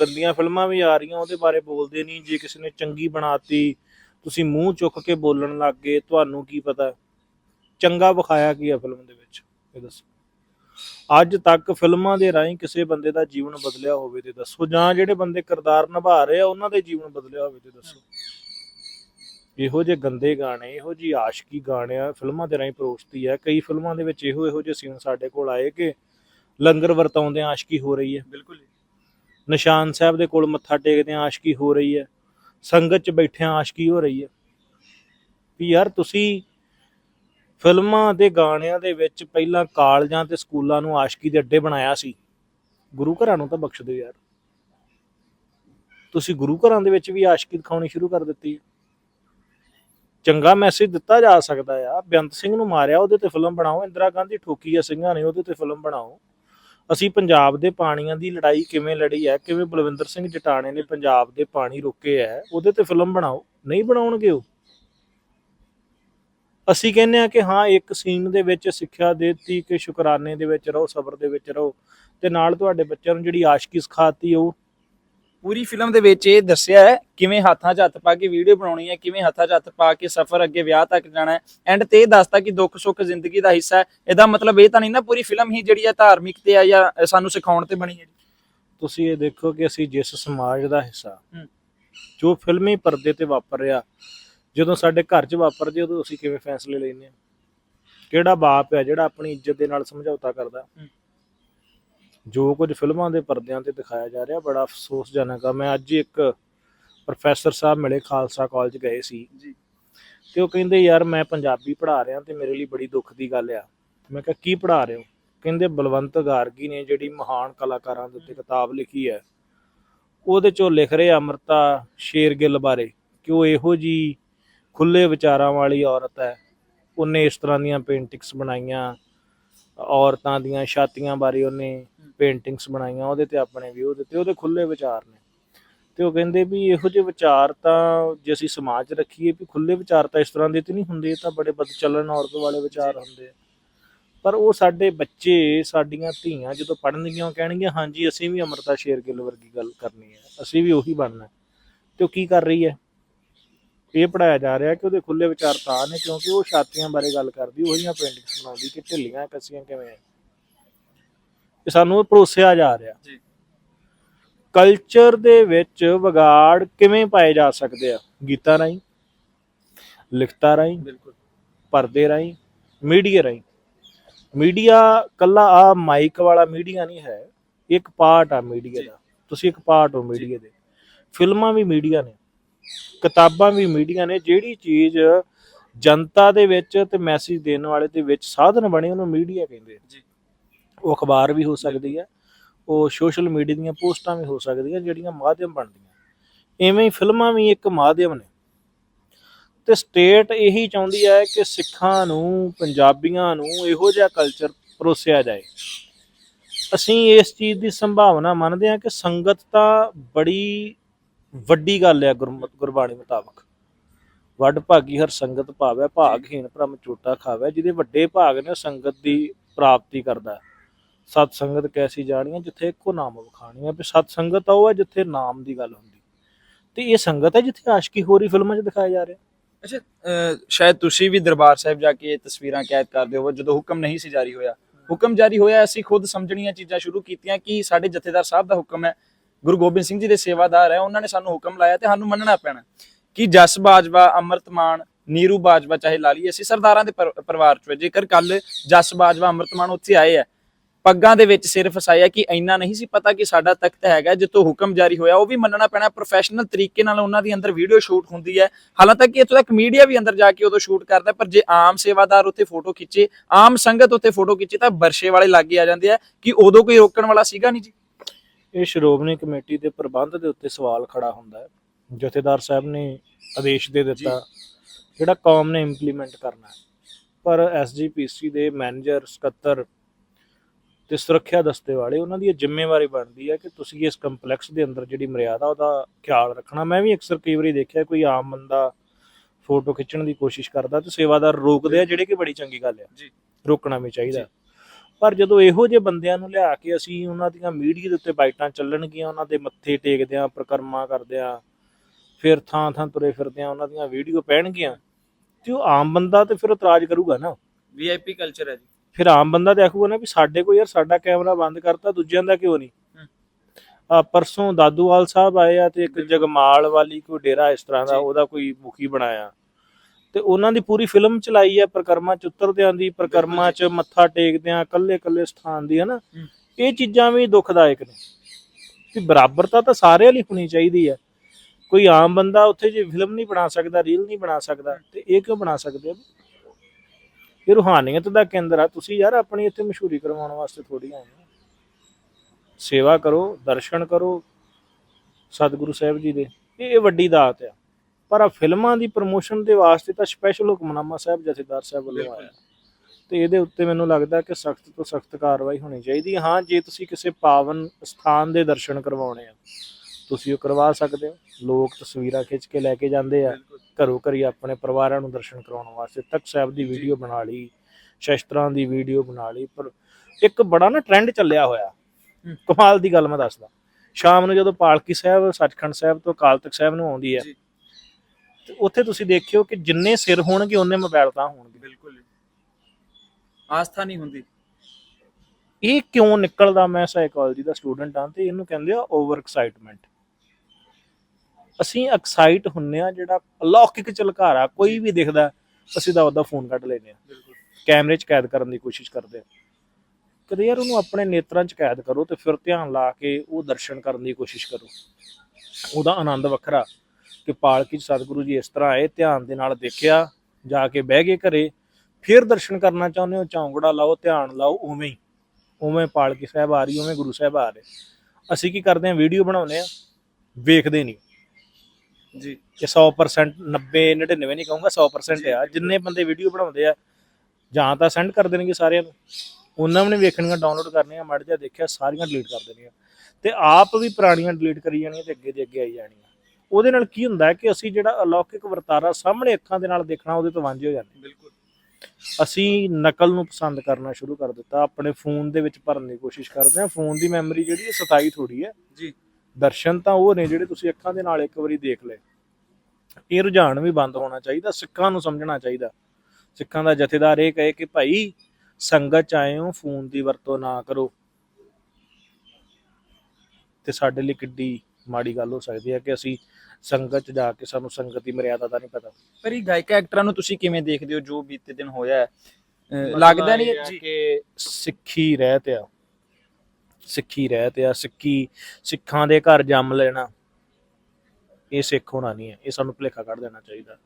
ਗੰਦੀਆਂ ਫਿਲਮਾਂ ਵੀ ਆ ਰਹੀਆਂ ਉਹਦੇ ਬਾਰੇ ਬੋਲਦੇ ਨਹੀਂ ਜੇ ਕਿਸੇ ਨੇ ਚੰਗੀ ਬਣਾਤੀ ਤੁਸੀਂ ਮੂੰਹ ਚੁੱਕ ਕੇ ਬੋਲਣ ਲੱਗ ਗਏ ਤੁਹਾਨੂੰ ਕੀ ਪਤਾ? ਚੰਗਾ ਵਿਖਾਇਆ ਕੀ ਆ ਫਿਲਮ ਦੇ ਵਿੱਚ? ਇਹ ਦੱਸੋ। ਅੱਜ ਤੱਕ ਫਿਲਮਾਂ ਦੇ ਰਾਹੀਂ ਕਿਸੇ ਬੰਦੇ ਦਾ ਜੀਵਨ ਬਦਲਿਆ ਹੋਵੇ ਤੇ ਦੱਸੋ। ਜਾਂ ਜਿਹੜੇ ਬੰਦੇ ਕਿਰਦਾਰ ਨਿਭਾ ਰਹੇ ਆ ਉਹਨਾਂ ਦੇ ਜੀਵਨ ਬਦਲਿਆ ਹੋਵੇ ਤੇ ਦੱਸੋ। ਇਹੋ ਜਿਹੇ ਗੰਦੇ ਗਾਣੇ ਇਹੋ ਜਿਹੀ ਆਸ਼ਕੀ ਗਾਣੇ ਆ ਫਿਲਮਾਂ ਦੇ ਰਾਹੀਂ ਪਰੋਸਤੀ ਹੈ ਕਈ ਫਿਲਮਾਂ ਦੇ ਵਿੱਚ ਇਹੋ ਇਹੋ ਜਿਹੇ ਸੀਨ ਸਾਡੇ ਕੋਲ ਆਏ ਕਿ ਲੰਗਰ ਵਰਤਾਉਂਦੇ ਆਸ਼ਕੀ ਹੋ ਰਹੀ ਹੈ। ਬਿਲਕੁਲ ਨਿਸ਼ਾਨ ਸਾਹਿਬ ਦੇ ਕੋਲ ਮੱਥਾ ਟੇਕਦੇ ਆਸ਼ਕੀ ਹੋ ਰਹੀ ਹੈ। ਸੰਗਤ 'ਚ ਬੈਠਿਆਂ ਆਸ਼ਕੀ ਹੋ ਰਹੀ ਹੈ। ਵੀ ਯਾਰ ਤੁਸੀਂ ਫਿਲਮਾਂ ਦੇ ਗਾਣਿਆਂ ਦੇ ਵਿੱਚ ਪਹਿਲਾਂ ਕਾਲਜਾਂ ਤੇ ਸਕੂਲਾਂ ਨੂੰ ਆਸ਼ਕੀ ਦੇ ਅੱਡੇ ਬਣਾਇਆ ਸੀ। ਗੁਰੂ ਘਰਾਂ ਨੂੰ ਤਾਂ ਬਖਸ਼ ਦਿਓ ਯਾਰ। ਤੁਸੀਂ ਗੁਰੂ ਘਰਾਂ ਦੇ ਵਿੱਚ ਵੀ ਆਸ਼ਕੀ ਦਿਖਾਉਣੀ ਸ਼ੁਰੂ ਕਰ ਦਿੱਤੀ ਹੈ। ਚੰਗਾ ਮੈਸੇਜ ਦਿੱਤਾ ਜਾ ਸਕਦਾ ਆ। ਬੇਅੰਤ ਸਿੰਘ ਨੂੰ ਮਾਰਿਆ, ਉਹਦੇ ਤੇ ਫਿਲਮ ਬਣਾਓ। ਇੰਦਰਾ ਗਾਂਧੀ ਠੋਕੀ ਆ ਸਿੰਘਾਂ ਨੇ ਉਹਦੇ ਤੇ ਫਿਲਮ ਬਣਾਓ। ਅਸੀਂ ਪੰਜਾਬ ਦੇ ਪਾਣੀਆਂ ਦੀ ਲੜਾਈ ਕਿਵੇਂ ਲੜੀ ਹੈ? ਕਿਵੇਂ ਬਲਵਿੰਦਰ ਸਿੰਘ ਜਟਾਣੇ ਨੇ ਪੰਜਾਬ ਦੇ ਪਾਣੀ ਰੋਕੇ ਹੈ? ਉਹਦੇ ਤੇ ਫਿਲਮ ਬਣਾਓ। ਨਹੀਂ ਬਣਾਉਣਗੇ ਉਹ? ਅਸੀਂ ਕਹਿੰਦੇ ਆ ਕਿ ਹਾਂ, ਇੱਕ ਸੀਨ ਦੇ ਵਿੱਚ ਸਿੱਖਿਆ ਦੇਤੀ ਕਿ ਸ਼ੁਕਰਾਨੇ ਦੇ ਵਿੱਚ ਰਹੋ, ਸਬਰ ਦੇ ਵਿੱਚ ਰਹੋ ਤੇ ਨਾਲ ਤੁਹਾਡੇ ਬੱਚਿਆਂ ਨੂੰ ਜਿਹੜੀ ਆਸ਼ਕੀ ਸਿਖਾਤੀ ਉਹ ਪੂਰੀ ਫਿਲਮ ਦੇ ਵਿੱਚ ਇਹ ਦੱਸਿਆ ਹੈ ਕਿਵੇਂ ਹੱਥਾਂ 'ਚ ਹੱਥ ਪਾ ਕੇ ਵੀਡੀਓ ਬਣਾਉਣੀ ਹੈ ਕਿਵੇਂ ਹੱਥਾਂ 'ਚ ਹੱਥ ਪਾ ਕੇ ਸਫ਼ਰ ਅੱਗੇ ਵਿਆਹ ਤੱਕ ਜਾਣਾ ਹੈ। ਐਂਡ ਤੇ ਇਹ ਦੱਸਤਾ ਕਿ ਦੁੱਖ ਸੁੱਖ ਜ਼ਿੰਦਗੀ ਦਾ ਹਿੱਸਾ ਹੈ। ਇਹਦਾ ਮਤਲਬ ਇਹ ਤਾਂ ਨਹੀਂ ਨਾ ਪੂਰੀ ਫਿਲਮ ਹੀ ਜਿਹੜੀ ਹੈ ਧਾਰਮਿਕ ਤੇ ਆ ਜਾਂ ਸਾਨੂੰ ਸਿਖਾਉਣ ਤੇ ਬਣੀ ਹੈ ਤੁਸੀਂ ਇਹ ਦੇਖੋ ਕਿ ਅਸੀਂ ਜਿਸ ਸਮਾਜ ਦਾ ਹਿੱਸਾ। ਜੋ ਫਿਲਮੀ ਪਰਦੇ ਤੇ ਵਾਪਰ ਰਿਹਾ ਜਦੋਂ ਸਾਡੇ ਘਰ 'ਚ ਵਾਪਰਦੇ ਉਦੋਂ ਅਸੀਂ ਕਿਵੇਂ ਫੈਸਲੇ ਲੈਂਦੇ ਹਾਂ? ਕਿਹੜਾ ਬਾਪ ਹੈ ਜਿਹੜਾ ਆਪਣੀ ਇੱਜ਼ਤ ਦੇ ਨਾਲ ਸਮਝੌਤਾ ਕਰਦਾ। ਜੋ ਕੁਝ ਫਿਲਮਾਂ ਦੇ ਪਰਦਿਆਂ ਤੇ ਦਿਖਾਇਆ ਜਾ ਰਿਹਾ ਬੜਾ ਅਫਸੋਸਜਨਕ ਆ। ਮੈਂ ਅੱਜ ਹੀ ਇੱਕ ਪ੍ਰੋਫੈਸਰ ਸਾਹਿਬ ਮਿਲੇ ਖਾਲਸਾ ਕਾਲਜ ਗਏ ਸੀ। ਜੀ। ਤੇ ਉਹ ਕਹਿੰਦੇ ਯਾਰ ਮੈਂ ਪੰਜਾਬੀ ਪੜ੍ਹਾ ਰਿਹਾ ਤੇ ਮੇਰੇ ਲਈ ਬੜੀ ਦੁੱਖ ਦੀ ਗੱਲ ਆ। ਮੈਂ ਕਿਹਾ ਕੀ ਪੜ੍ਹਾ ਰਹੇ ਹੋ? ਕਹਿੰਦੇ ਬਲਵੰਤ ਗਾਰਗੀ ਨੇ ਜਿਹੜੀ ਮਹਾਨ ਕਲਾਕਾਰਾਂ ਦੇ ਉੱਤੇ ਕਿਤਾਬ ਲਿਖੀ ਹੈ ਉਹਦੇ ਚੋਂ ਲਿਖ ਰਹੇ ਅਮਰਤਾ ਸ਼ੇਰਗਿੱਲ ਬਾਰੇ ਕਿ ਉਹ ਇਹੋ ਜੀ ਖੁੱਲੇ ਵਿਚਾਰਾਂ ਵਾਲੀ ਔਰਤ ਹੈ। ਉਹਨੇ ਇਸ ਤਰ੍ਹਾਂ ਦੀਆਂ ਪੇਂਟਿੰਗਸ ਬਣਾਈਆਂ। ਔਰਤਾਂ ਦੀਆਂ ਛਾਤੀਆਂ ਬਾਰੇ ਉਹਨੇ ਪੇਂਟਿੰਗਸ ਬਣਾਈਆਂ ਉਹਦੇ ਤੇ ਆਪਣੇ ਵਿਊ ਦਿੱਤੇ ਉਹਦੇ ਖੁੱਲੇ ਵਿਚਾਰ ਨੇ। ਤੇ ਉਹ ਕਹਿੰਦੇ ਵੀ ਇਹੋ ਜਿਹੇ ਵਿਚਾਰ ਤਾਂ ਜੇ ਅਸੀਂ ਸਮਾਜ ਰੱਖੀਏ ਵੀ ਖੁੱਲੇ ਵਿਚਾਰ ਤਾਂ ਇਸ ਤਰ੍ਹਾਂ ਦੇ ਤੇ ਨਹੀਂ ਹੁੰਦੇ ਇਹ ਤਾਂ ਬੜੇ ਬਦ ਚੱਲਣ ਔਰਤ ਵਾਲੇ ਵਿਚਾਰ ਹੁੰਦੇ ਆ। ਪਰ ਉਹ ਸਾਡੇ ਬੱਚੇ ਸਾਡੀਆਂ ਧੀਆਂ ਜਦੋਂ ਪੜ੍ਹਨਗੀਆਂ ਉਹ ਕਹਿਣਗੀਆਂ ਹਾਂਜੀ ਅਸੀਂ ਵੀ ਅਮਰਤਾ ਸ਼ੇਰਗਿੱਲ ਵਰਗੀ ਗੱਲ ਕਰਨੀ ਹੈ ਅਸੀਂ ਵੀ ਉਹੀ ਬਣਨਾ। ਤੇ ਉਹ ਕੀ ਕਰ ਰਹੀ ਹੈ? ਇਹ ਪੜਾਇਆ ਜਾ ਰਿਹਾ ਕਿ ਉਹਦੇ ਖੁੱਲੇ ਵਿਚਾਰ ਤਾਂ ਨੇ ਕਿਉਂਕਿ ਉਹ ਛਾਤੀਆਂ ਬਾਰੇ ਗੱਲ ਕਰਦੀ ਉਹੀਆਂ ਪੇਂਟਿੰਗਸ ਬਣਾਉਂਦੀ ਕਿ ਢਿੱਲੀਆਂ ਕੱਸੀਆਂ ਕਿਵੇਂ ਆ। ਇਹ ਸਾਨੂੰ ਪਰੋਸਿਆ ਜਾ ਰਿਹਾ। ਜੀ। ਕਲਚਰ ਦੇ ਵਿੱਚ ਵਿਗਾੜ ਕਿਵੇਂ ਪਾਏ ਜਾ ਸਕਦੇ ਆ? ਗੀਤਾਂ ਰਾਹੀਂ ਲਿਖਤਾਂ ਰਾਹੀਂ ਬਿਲਕੁਲ। ਪਰਦੇ ਰਾਹੀਂ ਮੀਡੀਆ ਰਾਹੀਂ। ਮੀਡੀਆ ਕੱਲਾ ਆ ਮਾਈਕ ਵਾਲਾ ਮੀਡੀਆ ਨਹੀਂ ਹੈ ਇੱਕ ਪਾਰਟ ਆ ਮੀਡੀਆ ਦਾ। ਤੁਸੀਂ ਇੱਕ ਪਾਰਟ ਹੋ ਮੀਡੀਆ ਦੇ। ਫਿਲਮਾਂ ਵੀ ਮੀਡੀਆ ਨੇ। ਕਿਤਾਬਾਂ ਵੀ ਮੀਡੀਆ ਨੇ ਜਿਹੜੀ ਚੀਜ਼ ਜਨਤਾ ਦੇ ਵਿੱਚ ਤੇ ਮੈਸੇਜ ਦੇਣ ਵਾਲੇ ਦੇ ਵਿੱਚ ਸਾਧਨ ਬਣੇ ਉਹਨੂੰ ਮੀਡੀਆ ਕਹਿੰਦੇ ਜੀ। ਉਹ ਅਖਬਾਰ ਵੀ ਹੋ ਸਕਦੀ ਹੈ ਉਹ ਸੋਸ਼ਲ ਮੀਡੀਆ ਦੀਆਂ ਪੋਸਟਾਂ ਵੀ ਹੋ ਸਕਦੀਆਂ ਜਿਹੜੀਆਂ ਮਾਧਿਅਮ ਬਣਦੀਆਂ। ਐਵੇਂ ਹੀ ਫਿਲਮਾਂ ਵੀ ਇੱਕ ਮਾਧਿਅਮ ਨੇ। ਤੇ ਸਟੇਟ ਇਹੀ ਚਾਹੁੰਦੀ ਹੈ ਕਿ ਸਿੱਖਾਂ ਨੂੰ ਪੰਜਾਬੀਆਂ ਨੂੰ ਇਹੋ ਜਿਹਾ ਕਲਚਰ ਪਰੋਸਿਆ ਜਾਏ। ਅਸੀਂ ਇਸ ਚੀਜ਼ ਦੀ ਸੰਭਾਵਨਾ ਮੰਨਦੇ ਹਾਂ ਕਿ ਸੰਗਤ ਤਾਂ ਬੜੀ ਵੱਡੀ ਗੱਲ ਹੈ ਗੁਰਮਤਿ ਗੁਰਬਾਣੀ ਮੁਤਾਬਕ। ਵੱਡ ਭਾਗੀ ਹਰ ਸੰਗਤ ਭਾਵੈ ਭਾਗਹੀਣ ਭ੍ਰਮ ਚੋਟਾ ਖਾਵੈ। ਜਿਹਦੇ ਵੱਡੇ ਭਾਗ ਨੇ ਸੰਗਤ ਦੀ ਪ੍ਰਾਪਤੀ ਕਰਦਾ ਸਤ ਸੰਗਤ ਕੈਸੀ ਜਾਣੀਆਂ ਜਿੱਥੇ ਇੱਕੋ ਨਾਮ ਵਖਾਣੀਆਂ ਵੀ ਸਤ ਸੰਗਤ ਉਹ ਹੈ ਜਿੱਥੇ ਨਾਮ ਦੀ ਗੱਲ ਹੁੰਦੀ। ਤੇ ਇਹ ਸੰਗਤ ਹੈ ਜਿੱਥੇ ਆਸ਼ਕੀ ਹੋ ਰਹੀ ਫਿਲਮਾਂ 'ਚ ਦਿਖਾਇਆ ਜਾ ਰਿਹਾ। ਅੱਛਾ, ਅਹ ਸ਼ਾਇਦ ਤੁਸੀਂ ਵੀ ਦਰਬਾਰ ਸਾਹਿਬ ਜਾ ਕੇ ਇਹ ਤਸਵੀਰਾਂ ਕੈਦ ਕਰਦੇ ਹੋ ਜਦੋਂ ਹੁਕਮ ਨਹੀਂ ਸੀ ਜਾਰੀ ਹੋਇਆ। ਹੁਕਮ ਜਾਰੀ ਹੋਇਆ, ਅਸੀਂ ਖੁਦ ਸਮਝਣੀਆਂ ਚੀਜ਼ਾਂ ਸ਼ੁਰੂ ਕੀਤੀਆਂ ਕਿ ਸਾਡੇ ਜਥੇਦਾਰ ਸਾਹਿਬ ਦਾ ਹੁਕਮ ਹੈ ਗੁਰੂ ਗੋਬਿੰਦ ਸਿੰਘ ਜੀ ਦੇ ਸੇਵਾਦਾਰ ਹੈ, ਉਹਨਾਂ ਨੇ ਸਾਨੂੰ ਹੁਕਮ ਲਾਇਆ ਤੇ ਸਾਨੂੰ ਮੰਨਣਾ ਪੈਣਾ ਕਿ ਜਸ ਬਾਜਵਾ ਅਮਰਤਮਾਨ ਨੀਰੂ ਬਾਜਵਾ, ਚਾਹੇ ਲਾ ਲਈਏ, ਅਸੀਂ ਸਰਦਾਰਾਂ ਦੇ ਪਰਿਵਾਰ ਚੋਂ ਜੇਕਰ ਕੱਲ ਜਸ ਬਾਜਵਾ ਅਮਰਤਮਾਨ ਉੱਥੇ ਆਏ ਆ ਪੱਗਾਂ ਦੇ ਵਿੱਚ ਸਿਰ ਫਸਾਇਆ ਕਿ ਇੰਨਾ ਨਹੀਂ ਸੀ ਪਤਾ ਕਿ ਸਾਡਾ ਤਖਤ ਹੈਗਾ, ਜਿੱਥੋਂ ਹੁਕਮ ਜਾਰੀ ਹੋਇਆ, ਉਹ ਵੀ ਮੰਨਣਾ ਪੈਣਾ ਪ੍ਰੋਫੈਸ਼ਨਲ ਤਰੀਕੇ ਨਾਲ ਉਹਨਾਂ ਦੀ ਅੰਦਰ ਵੀਡੀਓ ਸ਼ੂਟ ਹੁੰਦੀ ਹੈ। ਹਾਲਾਂਕਿ ਇੱਥੋਂ ਤੱਕ ਮੀਡੀਆ ਵੀ ਅੰਦਰ ਜਾ ਕੇ ਉਦੋਂ ਸ਼ੂਟ ਕਰਦਾ ਪਰ ਜੇ ਆਮ ਸੇਵਾਦਾਰ ਉੱਥੇ ਫੋਟੋ ਖਿੱਚੇ, ਆਮ ਸੰਗਤ ਉੱਥੇ ਫੋਟੋ ਖਿੱਚੇ, ਤਾਂ ਵਰਸ਼ੇ ਵਾਲੇ ਲਾਗੇ ਆ ਜਾਂਦੇ ਆ ਕਿ ਉਦੋਂ ਕੋਈ ਰੋਕਣ ਵਾਲਾ ਸੀਗਾ ਨਹੀਂ ਜੀ। ਇਹ ਸ਼੍ਰੋਮਣੀ ਕਮੇਟੀ ਦੇ ਪ੍ਰਬੰਧ ਦੇ ਉੱਤੇ ਸਵਾਲ ਖੜਾ ਹੁੰਦਾ ਹੈ। ਜਥੇਦਾਰ ਸਾਹਿਬ ਨੇ ਆਦੇਸ਼ ਦੇ ਦਿੱਤਾ ਜਿਹੜਾ ਕੌਮ ਨੇ ਇੰਪਲੀਮੈਂਟ ਕਰਨਾ ਹੈ। ਪਰ ਐਸਜੀਪੀਸੀ ਦੇ ਮੈਨੇਜਰ ਸਕੱਤਰ ਤੇ ਸੁਰੱਖਿਆ ਦਸਤੇ ਵਾਲੇ ਉਹਨਾਂ ਦੀ ਇਹ ਜ਼ਿੰਮੇਵਾਰੀ ਬਣਦੀ ਹੈ ਕਿ ਤੁਸੀਂ ਇਸ ਕੰਪਲੈਕਸ ਦੇ ਅੰਦਰ ਜਿਹੜੀ ਮਰਿਆਦਾ ਉਹਦਾ ਖਿਆਲ ਰੱਖਣਾ। ਮੈਂ ਵੀ ਅਕਸਰ ਕਈ ਵਾਰੀ ਦੇਖਿਆ ਕੋਈ ਆਮ ਬੰਦਾ ਫੋਟੋ ਖਿੱਚਣ ਦੀ ਕੋਸ਼ਿਸ਼ ਕਰਦਾ ਤੇ ਸੇਵਾਦਾਰ ਰੋਕਦੇ ਆ ਜਿਹੜੇ ਕਿ ਬੜੀ ਚੰਗੀ ਗੱਲ ਆ। ਜੀ। ਰੋਕਣਾ ਵੀ ਚਾਹੀਦਾ। ਪਰ ਜਦੋਂ ਇਹੋ ਜਿਹੇ ਬੰਦਿਆਂ ਨੂੰ ਲਿਆ ਕੇ ਅਸੀਂ ਉਹਨਾਂ ਦੀਆਂ ਮੀਡੀਆ ਦੇ ਉੱਤੇ ਬਾਈਟਾਂ ਚੱਲਣਗੀਆਂ ਉਹਨਾਂ ਦੇ ਮੱਥੇ ਟੇਕਦੇ ਆ ਪ੍ਰਕਰਮਾ ਕਰਦੇ ਆ ਫਿਰ ਥਾਂ ਥਾਂ ਤੁਰੇ ਫਿਰਦੇ ਆ ਉਹਨਾਂ ਦੀਆਂ ਵੀਡੀਓ ਪੈਣਗੀਆਂ ਤੇ ਉਹ ਆਮ ਬੰਦਾ ਤੇ ਫਿਰ ਇਤਰਾਜ਼ ਕਰੂਗਾ ਨਾ। ਵੀਆਈਪੀ ਕਲਚਰ ਹੈ ਜੀ। ਫਿਰ ਆਮ ਬੰਦਾ ਤੇ ਆਖੂਗਾ ਨਾ ਵੀ ਸਾਡੇ ਕੋਲ ਯਾਰ ਸਾਡਾ ਕੈਮਰਾ ਬੰਦ ਕਰਤਾ ਦੂਜਿਆਂ ਦਾ ਕਿਉਂ ਨਹੀਂ। ਆ ਪਰਸੋਂ ਦਾਦੂਵਾਲ ਸਾਹਿਬ ਆਏ ਆ ਤੇ ਇੱਕ ਜਗਮਾਲ ਵਾਲੀ ਕੋਈ ਡੇਰਾ ਇਸ ਤਰ੍ਹਾਂ ਦਾ। ਉਹਦਾ ਕੋਈ ਮੁਖੀ ਬਣਾਇਆ। ਤੇ ਉਹਨਾਂ ਦੀ ਪੂਰੀ ਫਿਲਮ ਚਲਾਈ ਹੈ ਪ੍ਰਕਰਮਾ ਚ ਉਤਰਦਿਆਂ ਦੀ ਪ੍ਰਕਰਮਾ ਚ ਮੱਥਾ ਟੇਕਦਿਆਂ ਕੱਲੇ ਕੱਲੇ ਸਥਾਨ ਦੀ ਹਨਾ? ਹਮ। ਇਹ ਚੀਜ਼ਾਂ ਵੀ ਦੁਖਦਾਇਕ ਨੇ। ਕਿ ਬਰਾਬਰਤਾ ਤਾਂ ਸਾਰਿਆਂ ਲਈ ਹੋਣੀ ਚਾਹੀਦੀ ਹੈ ਕੋਈ ਆਮ ਬੰਦਾ ਉੱਥੇ ਜੇ ਫਿਲਮ ਨਹੀਂ ਬਣਾ ਸਕਦਾ ਰੀਲ ਨਹੀਂ ਬਣਾ ਸਕਦਾ ਤੇ ਇਹ ਕਿਉਂ ਬਣਾ ਸਕਦੇ ਆ? ਇਹ ਰੂਹਾਨੀਅਤ ਦਾ ਕੇਂਦਰ ਆ। ਤੁਸੀਂ ਯਾਰ ਆਪਣੀ ਇੱਥੇ ਮਸ਼ਹੂਰੀ ਕਰਵਾਉਣ ਵਾਸਤੇ ਥੋੜੀ ਆਏ ਹੋ। ਸੇਵਾ ਕਰੋ ਦਰਸ਼ਨ ਕਰੋ ਸਤਿਗੁਰੂ ਸਾਹਿਬ ਜੀ ਦੇ। ਇਹ ਇਹ ਵੱਡੀ ਦਾਤ ਆ। ਪਰ ਆ ਫਿਲਮਾਂ ਦੀ ਪ੍ਰਮੋਸ਼ਨ ਦੇ ਵਾਸਤੇ ਤਾਂ ਸਪੈਸ਼ਲ ਹੁਕਮਨਾਮਾ ਸਾਹਿਬ ਜਥੇਦਾਰ ਸਾਹਿਬ ਵੱਲੋਂ। ਆਇਆ। ਤੇ ਇਹਦੇ ਉੱਤੇ ਮੈਨੂੰ ਲੱਗਦਾ ਕਿ ਸਖਤ ਤੋਂ ਸਖਤ ਕਾਰਵਾਈ ਹੋਣੀ ਚਾਹੀਦੀ ਹੈ। ਹਾਂ ਜੇ ਤੁਸੀਂ ਕਿਸੇ ਪਾਵਨ ਸਥਾਨ ਦੇ ਦਰਸ਼ਨ ਕਰਵਾਉਣੇ ਆ ਤੁਸੀਂ ਉਹ ਕਰਵਾ ਸਕਦੇ ਹੋ। ਲੋਕ ਤਸਵੀਰਾਂ ਖਿੱਚ ਕੇ ਲੈ ਕੇ ਜਾਂਦੇ ਆ। ਘਰੋਂ ਘਰੀ ਆਪਣੇ ਪਰਿਵਾਰਾਂ ਨੂੰ ਦਰਸ਼ਨ ਕਰਾਉਣ ਵਾਸਤੇ ਤਖਤ ਸਾਹਿਬ ਦੀ ਵੀਡੀਓ ਬਣਾ ਲਈ ਸ਼ਸਤਰਾਂ ਦੀ ਵੀਡੀਓ ਬਣਾ ਲਈ। ਪਰ ਇੱਕ ਬੜਾ ਨਾ ਟ੍ਰੈਂਡ ਚੱਲਿਆ ਹੋਇਆ। ਕਮਾਲ ਦੀ ਗੱਲ ਮੈਂ ਦੱਸਦਾ। ਸ਼ਾਮ ਨੂੰ ਜਦੋਂ ਪਾਲਕੀ ਸਾਹਿਬ ਸੱਚਖੰਡ ਸਾਹਿਬ ਤੋਂ ਅਕਾਲ ਤਖਤ ਸਾਹਿਬ ਨੂੰ ਆਉਂਦੀ ਹੈ। ਤੇ ਉੱਥੇ ਤੁਸੀਂ ਦੇਖਿਓ ਕਿ ਜਿੰਨੇ ਸਿਰ ਹੋਣਗੇ ਉਹਨੇ ਮੋਬਾਈਲ ਤਾਂ ਹੋਣਗੇ। ਬਿਲਕੁਲ ਆਸਥਾ ਨਹੀਂ ਹੁੰਦੀ। ਇਹ ਕਿਉਂ ਨਿਕਲਦਾ? ਮੈਂ ਸਾਈਕੋਲੋਜੀ ਦਾ ਸਟੂਡੈਂਟ ਹਾਂ ਤੇ ਇਹਨੂੰ ਕਹਿੰਦੇ ਆ ਓਵਰ ਐਕਸਾਈਟਮੈਂਟ ਅਸੀਂ ਐਕਸਾਈਟ ਹੁੰਨੇ ਆ ਜਿਹੜਾ ਅਲੌਕਿਕ ਝਲਕਾਰਾ ਕੋਈ ਵੀ ਦਿਖਦਾ ਅਸੀਂ ਤਾਂ ਉਹਦਾ ਫੋਨ ਕੱਢ ਲੈਨੇ ਆ। ਬਿਲਕੁਲ। ਕੈਮਰੇ 'ਚ ਕੈਦ ਕਰਨ ਦੀ ਕੋਸ਼ਿਸ਼ ਕਰਦੇ ਆ। ਕਦੇ ਯਾਰ ਉਹਨੂੰ ਆਪਣੇ ਨੇਤਰਾਂ 'ਚ ਕੈਦ ਕਰੋ ਤੇ ਫਿਰ ਧਿਆਨ ਲਾ ਕੇ ਉਹ ਦਰਸ਼ਨ ਕਰਨ ਦੀ ਕੋਸ਼ਿਸ਼ ਕਰੋ। ਉਹਦਾ ਆਨੰਦ ਵੱਖਰਾ। ਕਿ ਪਾਲਕੀ 'ਚ ਸਤਿਗੁਰੂ ਜੀ ਇਸ ਤਰ੍ਹਾਂ ਆਏ ਧਿਆਨ ਦੇ ਨਾਲ ਦੇਖਿਆ ਜਾ ਕੇ ਬਹਿ ਗਏ ਘਰੇ ਫਿਰ ਦਰਸ਼ਨ ਕਰਨਾ ਚਾਹੁੰਦੇ ਹੋ ਚੌਂਕੜਾ ਲਾਓ ਧਿਆਨ ਲਾਓ ਉਵੇਂ ਹੀ। ਉਵੇਂ ਪਾਲਕੀ ਸਾਹਿਬ ਆ ਰਹੀ ਉਵੇਂ ਗੁਰੂ ਸਾਹਿਬ ਆ ਰਹੇ। ਅਸੀਂ ਕੀ ਕਰਦੇ ਹਾਂ ਵੀਡੀਓ ਬਣਾਉਂਦੇ ਆ ਵੇਖਦੇ ਨਹੀਂ। ਜੀ। ਕਿ 100% 90 99 ਨਹੀਂ ਕਹੂੰਗਾ 100% ਆ। ਜਿੰਨੇ ਬੰਦੇ ਵੀਡੀਓ ਬਣਾਉਂਦੇ ਆ ਜਾਂ ਤਾਂ ਸੈਂਡ ਕਰ ਦੇਣਗੇ ਸਾਰਿਆਂ ਨੂੰ। ਉਹਨਾਂ ਨੇ ਵੇਖਣੀਆਂ ਡਾਊਨਲੋਡ ਕਰਨੀਆਂ ਮੜ ਜਾ ਦੇਖਿਆ ਸਾਰੀਆਂ ਡਿਲੀਟ ਕਰ ਦੇਣੀਆਂ। ਤੇ ਆਪ ਵੀ ਪੁਰਾਣੀਆਂ ਡਿਲੀਟ ਕਰੀ ਜਾਣੀਆਂ ਤੇ ਅੱਗੇ ਦੇ ਅੱਗੇ ਆਈ ਜਾਣੀਆਂ। ਉਹਦੇ ਨਾਲ ਕੀ ਹੁੰਦਾ ਹੈ ਕਿ ਅਸੀਂ ਜਿਹੜਾ ਅਲੌਕਿਕ ਵਰਤਾਰਾ ਸਾਹਮਣੇ ਅੱਖਾਂ ਦੇ ਨਾਲ ਦੇਖਣਾ ਉਹਦੇ ਤੋਂ ਵਾਂਝੇ ਹੋ ਜਾਂਦੇ ਬਿਲਕੁਲ। ਅਸੀਂ ਨਕਲ ਨੂੰ ਪਸੰਦ ਕਰਨਾ ਸ਼ੁਰੂ ਕਰ ਦਿੱਤਾ ਆਪਣੇ ਫੋਨ ਦੇ ਵਿੱਚ ਭਰਨ ਦੀ ਕੋਸ਼ਿਸ਼ ਕਰਦੇ ਹਾਂ। ਫੋਨ ਦੀ ਮੈਮਰੀ ਜਿਹੜੀ ਹੈ ਥੋੜੀ ਹੈ। ਜੀ। ਦਰਸ਼ਨ ਤਾਂ ਉਹ ਨੇ ਜਿਹੜੇ ਤੁਸੀਂ ਅੱਖਾਂ ਦੇ ਨਾਲ ਇੱਕ ਵਾਰੀ ਦੇਖ ਲਏ। ਇਹ ਰੁਝਾਨ ਵੀ ਬੰਦ ਹੋਣਾ ਚਾਹੀਦਾ ਸਿੱਖਾਂ ਨੂੰ ਸਮਝਣਾ ਚਾਹੀਦਾ। ਸਿੱਖਾਂ ਦਾ ਜਥੇਦਾਰ ਇਹ ਕਹੇ ਕਿ ਭਾਈ ਸੰਗਤ ਚ ਆਏ ਹੋ ਫੋਨ ਦੀ ਵਰਤੋਂ ਨਾ ਕਰੋ। ਤੇ ਸਾਡੇ ਲਈ ਕਿੱਡੀ ਮਾੜੀ ਗੱਲ ਹੋ ਸਕਦੀ ਹੈ ਕਿ ਅਸੀਂ ਸੰਗਤ ਚ ਜਾ ਕੇ ਸਾਨੂੰ ਸੰਗਤ ਦੀ ਮਰਿਆਦਾ ਦਾ ਨਹੀਂ ਪਤਾ। ਪਰ ਇਹ ਗਾਇਕਾ ਐਕਟਰਾਂ ਨੂੰ ਤੁਸੀਂ ਕਿਵੇਂ ਦੇਖਦੇ ਹੋ ਜੋ ਬੀਤੇ ਦਿਨ ਹੋਇਆ ਹੈ? ਲੱਗਦਾ ਨਹੀਂ ਕਿ ਸਿੱਖੀ ਰਹਿਤ ਆ। ਸਿੱਖੀ ਰਹਿਤ ਆ। ਸਿੱਖੀ ਸਿੱਖਾਂ ਦੇ ਘਰ ਜੰਮ ਲੈਣਾ। ਇਹ ਸਿੱਖ ਹੋਣਾ ਨਹੀਂ ਹੈ। ਇਹ ਸਾਨੂੰ ਭੁਲੇਖਾ ਕੱਢ ਦੇਣਾ ਚਾਹੀਦਾ।